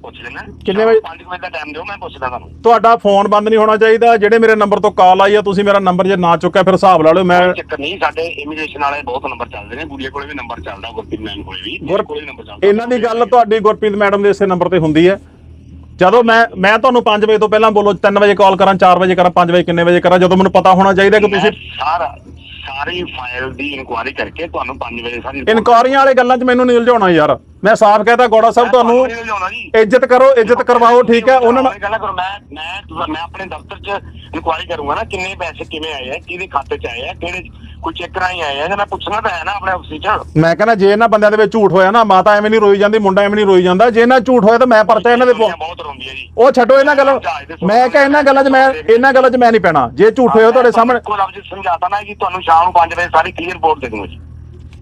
ਪੁੱਛ ਲੈਣਾ। ਕਿੰਨੇ ਵਜੇ? 5 ਵਜੇ ਦਾ ਟਾਈਮ ਦਿਓ ਮੈਂ ਪੁੱਛਦਾ ਤੁਹਾਨੂੰ। ਤੁਹਾਡਾ ਫੋਨ ਬੰਦ ਨਹੀਂ ਹੋਣਾ ਚਾਹੀਦਾ ਜਿਹੜੇ ਮੇਰੇ ਨੰਬਰ ਤੋਂ ਕਾਲ ਆਈ ਆ ਤੁਸੀਂ ਮੇਰਾ ਨੰਬਰ ਜੇ ਨਾ ਚੁੱਕਿਆ ਫਿਰ ਹਿਸਾਬ ਲਾ ਲਿਓ ਮੈਂ ਚੱਕਰ ਨਹੀਂ ਸਾਡੇ ਇਮੀਗ੍ਰੇਸ਼ਨ ਵਾਲੇ ਬਹੁਤ ਨੰਬਰ ਚੱਲਦੇ ਨੇ ਗੁੜੀਆ ਕੋਲੇ ਵੀ ਨੰਬਰ ਚੱਲਦਾ ਗੁਰਪ੍ਰੀਤ ਮੈਮ ਕੋਲੇ ਵੀ ਕੋਲੇ ਨੰਬਰ ਚੱਲਦਾ। ਇਹਨਾਂ ਦੀ ਗੱਲ ਤੁਹਾਡੀ ਗੁਰਪ੍ਰੀਤ ਮੈਡਮ ਦੇ ਇਸੇ ਨੰਬਰ ਤੇ ਹੁੰਦੀ ਹੈ। ਜਦੋਂ ਮੈਂ ਮੈਂ ਤੁਹਾਨੂੰ 5 ਵਜੇ ਤੋਂ ਪਹਿਲਾਂ ਬੋਲੋ 3 ਵਜੇ ਕਾਲ ਕਰਾਂ 4 ਵਜੇ ਕਰਾਂ 5 ਵਜੇ ਕਿੰਨੇ ਵਜੇ ਕਰਾਂ ਜਦੋਂ ਮੈਨੂੰ ਪਤਾ ਹੋਣਾ ਚਾਹੀਦਾ ਕਿ ਤੁਸੀਂ ਸਾਰਾ ਸਾਰੀ ਫਾਈਲ ਦੀ ਇਨਕੁਆਇਰੀ ਕਰਕੇ ਤੁਹਾਨੂੰ 5 ਵਜੇ ਸਾਰੀ ਇਨਕੁਆਰੀਆਂ ਵਾਲੇ ਗੱਲਾਂ 'ਚ ਮੈਨੂੰ ਨਹੀਂ ਉਲਝਾਉਣਾ ਯਾਰ ਮੈਂ ਸਾਫ਼ ਕਹਤਾ ਗੋੜਾ ਸਾਹਿਬ ਤੁਹਾਨੂੰ। ਇੱਜ਼ਤ ਕਰੋ ਇੱਜ਼ਤ ਕਰਵਾਓ ਠੀਕ ਹੈ ਉਹਨਾਂ ਨਾਲ ਗੱਲ ਕਰੋ ਮੈਂ ਮੈਂ ਮੈਂ ਆਪਣੇ ਦਫ਼ਤਰ 'ਚ ਇਨਕੁਆਇਰੀ ਕਰੂੰਗਾ ਨਾ ਕਿੰਨੇ ਪੈਸੇ ਕਿਵੇਂ ਆਏ ਆ ਕਿਹਦੇ ਖਾਤੇ 'ਚ ਆਏ ਆ ਕਿਹੜੇ ਕੋਈ ਚੈੱਕ ਰਾਹੀਂ ਆਏ ਆ ਜਾਂ ਪੁੱਛਣਾ ਤਾਂ ਹੈ ਨਾ ਆਪਣੇ ਆਫਿਸ 'ਚ ਮੈਂ ਕਹਿੰਦਾ ਜੇ ਇਹਨਾਂ ਬੰਦਿਆਂ ਦੇ ਵਿੱਚ ਝੂਠ ਹੋਇਆ ਨਾ ਮਾਤਾ ਐਵੇਂ ਨਹੀਂ ਰੋਈ ਜਾਂਦੀ ਮੁੰਡਾ ਐਵੇਂ ਨਹੀਂ ਰੋਈ ਜਾਂਦਾ। ਜੇ ਇਹਨਾਂ ਝੂਠ ਹੋਇਆ ਤਾਂ ਮੈਂ ਪਰਚਾ ਇਹਨਾਂ ਦੇ ਪਵਾ- ਬਹੁਤ ਰੋਂਦੀ ਹੈ ਜੀ। ਉਹ ਛੱਡੋ ਇਹਨਾਂ ਗੱਲਾਂ। ਮੈਂ ਕਿਹਾ ਇਹਨਾਂ ਗੱਲਾਂ 'ਚ ਮੈਂ ਇਹਨਾਂ ਗੱਲਾਂ 'ਚ ਮੈਂ ਨਹੀਂ ਪੈਣਾ। ਜੇ ਝੂਠ ਹੋਇਆ ਤੁਹਾਡੇ ਸਾਹਮਣੇ ਕੋਈ ਲਫ਼ਜ਼ ਸਮਝਾਤਾ ਨਾ ਕਿ ਤੁਹਾਨੂੰ ਸ਼ਾਮ ਨੂੰ 5 ਵਜੇ ਸਾਰੀ ਕਲੀਅਰ ਰਿਪੋਰਟ ਦੇ ਦੂੰਗਾ ਜੀ।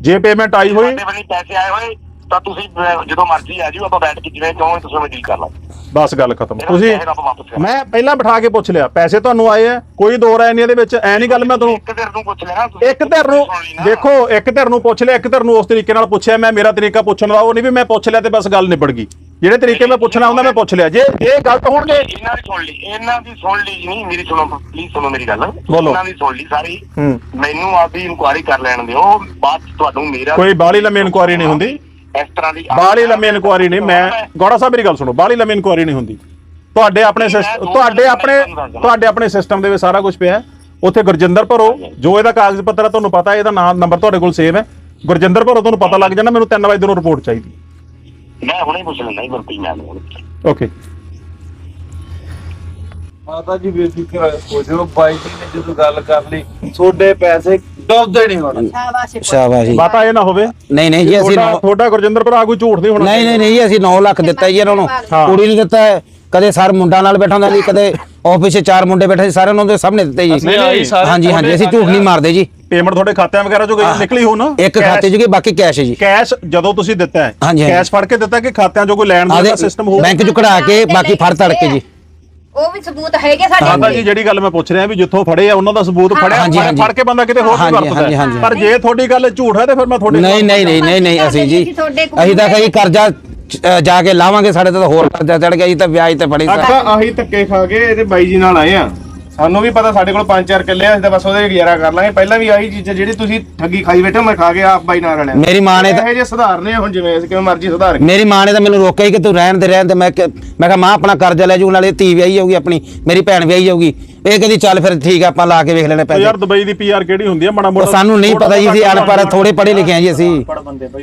ਜੇ ਪੇਮੈਂਟ ਆਈ ਹੋਈ ਸਾਡੇ ਵੱਲੋਂ ਪੈਸੇ ਆਏ ਹੋਏ ਤਾਂ ਤੁਸੀਂ ਅਹ, ਜਦੋਂ ਮਰਜ਼ੀ ਆ ਜਿਓ ਆਪਾਂ ਬੈਠ ਕੇ ਜਿਵੇਂ ਕਹੋਗੇ ਤੁਸੀਂ ਡੀਲ ਕਰ ਲਾਂਗੇ ਬਸ ਗੱਲ ਖਤਮ। ਤੁਸੀਂ ਮੈਂ ਪਹਿਲਾਂ ਬਿਠਾ ਕੇ ਪੁੱਛ ਲਿਆ। ਪੈਸੇ ਤੁਹਾਨੂੰ ਆਏ ਆ ਕੋਈ ਦੋ ਰਾਏ ਨਹੀਂ ਇਹਦੇ ਵਿੱਚ ਐ ਨਹੀਂ ਗੱਲ ਮੈਂ ਤੁਹਾਨੂੰ ਇੱਕ ਧਿਰ ਨੂੰ ਪੁੱਛ ਲੈਣਾ ਇੱਕ ਧਿਰ ਨੂੰ। ਦੇਖੋ ਇੱਕ ਧਿਰ ਨੂੰ ਪੁੱਛ ਲਿਆ ਇੱਕ ਧਿਰ ਨੂੰ ਉਸ ਤਰੀਕੇ ਨਾਲ ਪੁੱਛਿਆ ਮੈਂ ਮੇਰਾ ਤਰੀਕਾ ਪੁੱਛਣ ਦਾ ਉਹ ਨਹੀਂ ਵੀ ਮੈਂ ਪੁੱਛ ਲਿਆ ਤੇ ਬਸ ਗੱਲ ਨਿਬੜ ਗਈ। ਜਿਹੜੇ ਤਰੀਕੇ ਮੈਂ ਪੁੱਛਣਾ ਹੁੰਦਾ ਮੈਂ ਪੁੱਛ ਲਿਆ। ਜੇ ਇਹ ਗਲਤ ਹੋਣਗੇ ਇਹਨਾਂ ਦੀ ਸੁਣ ਲਈ ਇਹਨਾਂ ਦੀ ਸੁਣ ਲਈ ਨਹੀਂ ਮੇਰੀ ਸੁਣੋ ਪਲੀਜ਼ ਸੁਣੋ ਮੇਰੀ ਗੱਲ। ਬੋਲੋ। ਇਹਨਾਂ ਦੀ ਸੁਣ ਲਈ ਸਾਰੀ। ਮੈਨੂੰ ਆਪਦੀ ਇਨਕੁਆਇਰੀ ਕਰ ਲੈਣ ਦਿਓ। ਬਾਅਦ ਤੁਹਾਨੂੰ ਮੇਰਾ ਕੋਈ ਬਾਹਲੀ ਲੰਮੀ ਇਨਕੁਆਇਰੀ ਨਹੀਂ ਹੁੰਦੀ। ਇਸ ਤਰ੍ਹਾਂ ਦੀ ਬਾਹਲੀ ਲੰਮੀ ਇਨਕੁਆਇਰੀ ਨਹੀਂ ਮੈਂ ਗੌੜਾ ਸਾਹਿਬ ਮੇਰੀ ਗੱਲ ਸੁਣੋ ਬਾਹਲੀ ਲੰਮੀ ਇਨਕੁਆਇਰੀ ਨਹੀਂ ਹੁੰਦੀ। ਤੁਹਾਡੇ ਆਪਣੇ ਤੁਹਾਡੇ ਆਪਣੇ ਤੁਹਾਡੇ ਆਪਣੇ ਸਿਸਟਮ ਦੇ ਵਿੱਚ ਸਾਰਾ ਕੁਝ ਪਿਆ ਹੈ। ਉੱਥੇ ਗੁਰਜਿੰਦਰ ਭਰੋ ਜੋ ਇਹਦਾ ਕਾਗਜ਼ ਪੱਤਰ ਹੈ ਤੁਹਾਨੂੰ ਪਤਾ ਹੈ ਇਹਦਾ ਨਾਮ ਨੰਬਰ ਤੁਹਾਡੇ ਕੋਲ ਸੇਵ ਹੈ। ਗੁਰਜਿੰਦਰ ਭਰੋ ਤੁਹਾਨੂੰ ਪਤਾ ਲੱਗ ਜਾਣਾ ਮੈਨੂੰ 3 ਵਜੇ ਨੂੰ ਰਿਪੋਰਟ ਚਾਹੀਦੀ। ਮੈਂ ਹੁਣੇ ਪੁੱਛ ਲੈਣਾ ਹੀ ਗੁਰਪ੍ਰੀਤ ਨੂੰ। ਓਕੇ ਮਾਤਾ ਜੀ ਬੇਫਿਕਰ ਹੋ। ਜਾਓ ਬਾਈ ਜੀ ਨੇ ਜਦੋਂ ਗੱਲ ਕਰ ਲਈ ਤੁਹਾਡੇ ਪੈਸੇ ਡੁੱਬਦੇ ਨਹੀਂ ਹੁਣ। ਸ਼ਾਬਾਸ਼ ਜੀ। ਮਾਤਾ ਇਹ ਨਾ ਹੋਵੇ। ਨਹੀਂ ਨਹੀਂ ਜੀ ਅਸੀਂ ਤੁਹਾਡਾ ਨੌ- ਤੁਹਾਡਾ ਗੁਰਜਿੰਦਰ ਭਰਾ ਕੋਈ ਝੂਠ ਨਹੀਂ ਹੋਣਾ ਨਹੀਂ ਨਹੀਂ ਨਹੀਂ ਜੀ, ਅਸੀਂ 9 ਲੱਖ ਦਿੱਤਾ ਜੀ ਇਹਨਾਂ ਨੂੰ। ਹਾਂ। ਕੁੜੀ ਨੂੰ ਦਿੱਤਾ। ਹੈ ਕਦੇ ਸਰ ਮੁੰਡਾ ਨਾਲ ਬੈਠਾ ਹੁੰਦਾ ਸੀ ਕਦੇ ਆਫਿਸ 'ਚ ਚਾਰ ਮੁੰਡੇ ਬੈਠੇ ਸੀ ਸਾਰਿਆਂ ਨੂੰ ਉਹਦੇ ਸਾਹਮਣੇ ਦਿੱਤੇ ਜੀ। ਨਹੀਂ, ਨਹੀਂ, ਸਾਰੇ ਹਾਂਜੀ ਹਾਂਜੀ ਅਸੀਂ ਝੂਠ ਨਹੀਂ ਮਾਰਦੇ ਜੀ। ਪੇਮੈਂਟ ਤੁਹਾਡੇ ਖਾਤਿਆਂ ਵਗੈਰਾ ਚੋਂ ਗਈ ਨਿਕਲੀ ਹੋ ਨਾ ਇੱਕ ਖਾਤੇ 'ਚ ਗਈ ਬਾਕੀ ਕੈਸ਼ ਹੈ ਜੀ। ਕੈਸ਼ ਜਦੋਂ ਤੁਸੀਂ ਦਿੱਤਾ ਹੈ। ਹਾਂਜੀ, ਹਾਂਜੀ। ਕੈਸ਼ ਫੜ ਕੇ ਦਿੱਤਾ ਕਿ ਖਾਤਿਆਂ ਚੋਂ ਕੋਈ ਲੈਣ ਦੇਣ ਆਦੇ ਦਾ ਸਿਸਟਮ ਹੋ ਬੈਂਕ 'ਚ ਕਢਾ ਕੇ ਬਾਕੀ ਫੜ ਤੜ ਕੇ ਜੀ। ਉਹ ਵੀ ਸਬੂਤ ਹੈਗੇ ਸਾਡੇ ਮਾਤਾ ਕੋਲ। ਜੀ ਜਿਹੜੀ ਗੱਲ ਮੈਂ ਪੁੱਛ ਰਿਹਾ ਵੀ ਜਿੱਥੋਂ ਫੜੇ ਆ ਉਹਨਾਂ ਦਾ ਸਬੂਤ ਫੜਿਆ ਹਾਂਜੀ, ਫੜ- ਹਾਂਜੀ। ਫੜ ਕੇ ਬੰਦਾ ਕਿਤੇ ਹੋਰ ਵੀ ਹਾਂਜੀ, ਵਰਤਦਾ ਹਾਂਜੀ, ਹੈ। ਹਾਂਜੀ। ਪਰ ਜੇ ਤੁਹਾਡੀ ਗੱਲ ਝੂਠ ਹੈ ਤੇ ਫਿਰ ਮੈਂ ਤੁਹਾਡੇ ਨਹੀਂ ਨਹੀਂ ਨਹੀਂ ਨਹੀਂ ਨਹੀਂ ਅਸੀਂ ਜੀ ਅਸੀਂ ਤਾਂ ਕਹੀ ਕਰਜ਼ਾ ਅ, ਜਾ ਕੇ ਲਾਵਾਂਗੇ ਸਾਡੇ ਤੇ ਤਾਂ ਹੋਰ ਕਰਜ਼ਾ ਚੜ ਗਿਆ ਜੀ ਤਾਂ ਵਿਆਜ ਤੇ ਫੜੀ ਸਾ ਅੱਛਾ ਆਹੀ ਧੱਕੇ ਖਾ ਕੇ ਇਹਦੇ ਬਾਈ ਜੀ ਨਾਲ ਆਏ ਆ ਸਾਨੂੰ ਵੀ ਪਤਾ ਸਾਡੇ ਕੋਲ 5-4 ਕਿੱਲੇ ਆ ਅਸੀਂ ਤਾਂ ਬਸ ਉਹਦੇ ਗੁਜ਼ਾਰਾ ਕਰ ਲਾਂਗੇ। ਪਹਿਲਾਂ ਵੀ ਆਹੀ ਚੀਜ਼ਾਂ ਜਿਹੜੀ ਤੁਸੀਂ ਠੱਗੀ ਖਾਈ ਬੈਠੇ ਹੋ, ਮੈਂ ਖਾ ਕੇ ਆਪ ਬਾਈ ਨਾਲ ਰਲਿਆ। ਮੇਰੀ ਮਾਂ ਨੇ ਤਾਂ ਇਹ ਜੇ ਸੁਧਾਰਨੇ ਆ ਹੁਣ ਜਿਵੇਂ ਅਸੀਂ ਕਿਵੇਂ ਮਰਜ਼ੀ ਸੁਧਾਰ ਕੇ ਮੇਰੀ ਮਾਂ ਨੇ ਤਾਂ ਮੈਨੂੰ ਰੋਕਿਆ ਹੀ ਕਿ ਤੂੰ ਰਹਿਣ ਦੇ ਰਹਿਣ ਦੇ। ਮੈਂ ਕਿ- ਮੈਂ ਕਿਹਾ ਮਾਂ ਆਪਣਾ ਕਰਜ਼ਾ ਲੈ ਜੂ ਨਾਲੇ ਧੀ ਵਿਆਹੀ ਜਾਊਗੀ ਆਪਣੀ ਮੇਰੀ ਭੈਣ ਵਿਆਹੀ ਜਾਊਗੀ। ਇਹ ਕਹਿੰਦੀ ਚੱਲ ਫਿਰ ਠੀਕ ਆ ਆਪਾਂ ਲਾ ਕੇ ਵੇਖ ਲੈਣੇ ਪੈਸੇ। ਯਾਰ ਦੁਬਈ ਦੀ ਪੀਆਰ ਕਿਹੜੀ ਹੁੰਦੀ ਹੈ ਮਾੜਾ ਉਹ ਮੋਟਾ ਸਾਨੂੰ ਨਹੀਂ ਪਤਾ ਜੀ ਅਸੀਂ ਅਨਪੜ੍ਹ ਥੋੜੇ ਪੜ੍ਹੇ ਲਿਖੇ ਆ ਜੀ ਅਸੀਂ।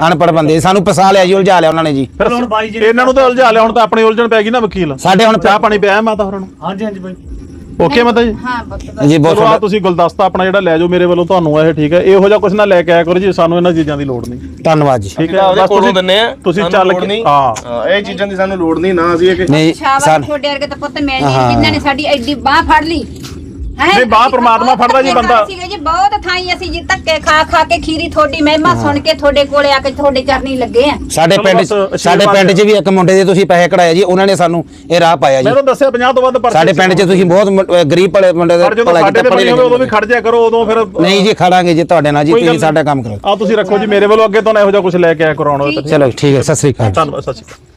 ਅਨਪੜ੍ਹ ਬੰਦੇ ਸਾਨੂੰ ਫਸਾ ਲਿਆ ਜੀ ਉਲਝਾ ਲਿਆ ਉਹਨਾਂ ਨੇ ਜੀ। ਫਿਰ ਹੁਣ ਬਾਈ ਜੀ ਇਹਨਾਂ ਨੂੰ ਤਾਂ ਉਲਝਾ ਲਿਆ ਹੁਣ ਤਾਂ ਆਪਣੀ ਉਲਝਣ ਪੈ ਗਈ ਨਾ ਵਕੀਲ। ਸਾਡੇ ਹੁਣ ਚਾਹ ਪਾਣੀ ਪਿਆ ਮਾਤਾ ਹੋਰਾਂ ਨੂੰ ਹਾਂਜੀ ਹਾਂਜੀ ਬਾਈ। ਓਕੇ ਮਾਤਾ ਜੀ। ਹਾਂ ਜੀ ਬਹੁਤ ਚਲੋ ਆ ਤੁਹਾਡਾ- ਤੁਸੀਂ ਗੁਲਦਸਤਾ ਆਪਣਾ ਜਿਹੜਾ ਲੈ ਜਾਓ ਮੇਰੇ ਵੱਲੋਂ ਤੁਹਾਨੂੰ ਇਹ ਠੀਕ ਹੈ। ਇਹੋ ਜਿਹਾ ਕੁਝ ਨਾ ਲੈ ਕੇ ਆਇਆ ਕਰੋ ਜੀ ਸਾਨੂੰ ਇਹਨਾਂ ਚੀਜ਼ਾਂ ਦੀ ਲੋੜ ਨਹੀਂ। ਧੰਨਵਾਦ ਜੀ। ਠੀਕ ਹੈ ਉਹਦੇ ਬਸ ਕੋਲੋਂ ਤੁਸੀਂ ਦਿੰਨੇ ਆ, ਤੁਸੀਂ ਸਾਨੂੰ ਚੱਲ ਲੋੜ ਕੇ ਨਹੀਂ। ਹਾਂ। ਹਾਂ, ਇਹ ਚੀਜ਼ਾਂ ਦੀ ਸਾਨੂੰ ਲੋੜ ਨਹੀਂ ਨਾ ਅਸੀਂ ਇਹ ਕਿ ਨਹੀਂ ਸ਼ਾਬਾਸ਼ ਸਾਨ ਤੁਹਾਡੇ ਵਰਗੇ ਤਾਂ ਪੁੱਤ। ਨਹੀਂ ਜਿਨ੍ਹਾਂ ਨੇ ਸਾਡੀ ਐਡੀ ਬਾਹ ਫੜ ਲਈ? ਨਹੀਂ, ਬਾਂਹ ਪ੍ਰਮਾਤਮਾ ਫੜਦਾ ਜੀ ਬੰਦਾ। ਸੀਗੇ ਜੀ ਬਹੁਤ ਥਾਈ ਅਸੀਂ ਜੀ ਧੱਕੇ ਖਾ ਖਾ ਕੇ ਖੀਰੀ ਤੁਹਾਡੀ ਮਹਿਮਾ ਸੁਣ ਕੇ ਤੁਹਾਡੇ ਕੋਲੇ ਆ ਕੇ ਤੁਹਾਡੇ ਚਰਨੀ ਲੱਗੇ ਆ। ਸਾਡੇ ਪਿੰਡ ਆਸ਼ੀਰਵਾਦ ਸਾਡੇ ਪਿੰਡ 'ਚ ਵੀ ਇੱਕ ਮੁੰਡੇ ਦੇ ਤੁਸੀਂ ਪੈਸੇ ਕਢਾਏ ਜੀ ਉਹਨਾਂ ਨੇ ਸਾਨੂੰ ਇਹ ਰਾਹ ਪਾਇਆ ਜੀ। ਮੈਂ ਤਾਂ ਦੱਸਿਆ 50 ਤੋਂ ਵੱਧ ਪਰਚੇ ਸਾਡੇ ਪਿੰਡ 'ਚ ਤੁਸੀਂ ਬਹੁਤ ਮੁੰ- ਅਹ ਗਰੀਬ ਭਲੇ ਮੁੰਡੇ ਦੇ ਪਰ ਜਦੋਂ ਭਲਾ ਸਾਡੇ ਕੀਤਾ ਤੇ ਪੜ੍ਹੇ ਬਣੀ ਹੋਵੇ ਉਦੋਂ ਵੀ ਲਿਖੇ ਖੜ ਜਾਇਆ ਕਰੋ ਉਦੋਂ ਫਿਰ ਨਹੀਂ ਜੀ ਖੜਾਂਗੇ ਜੀ ਤੁਹਾਡੇ ਨਾਲ ਜੀ ਕੋਈ ਗੱਲ ਤੁਸੀਂ ਨਹੀਂ। ਸਾਡਾ ਕੰਮ ਕਰੋ। ਆ ਤੁਸੀਂ ਰੱਖੋ ਜੀ ਮੇਰੇ ਵੱਲੋਂ ਅੱਗੇ ਤੋਂ ਨਾ ਇਹੋ ਜਿਹਾ ਕੁਝ ਲੈ ਕੇ ਆਇਆ ਕਰਾਉਣਾ ਹੋਵੇ ਤਾਂ। ਚਲੋ ਠੀਕ ਹੈ ਸਤਿ ਸ੍ਰੀ ਅਕਾਲ। ਧੰਨਵਾਦ ਸਤਿ ਸ਼੍ਰੀ ਅਕਾਲ।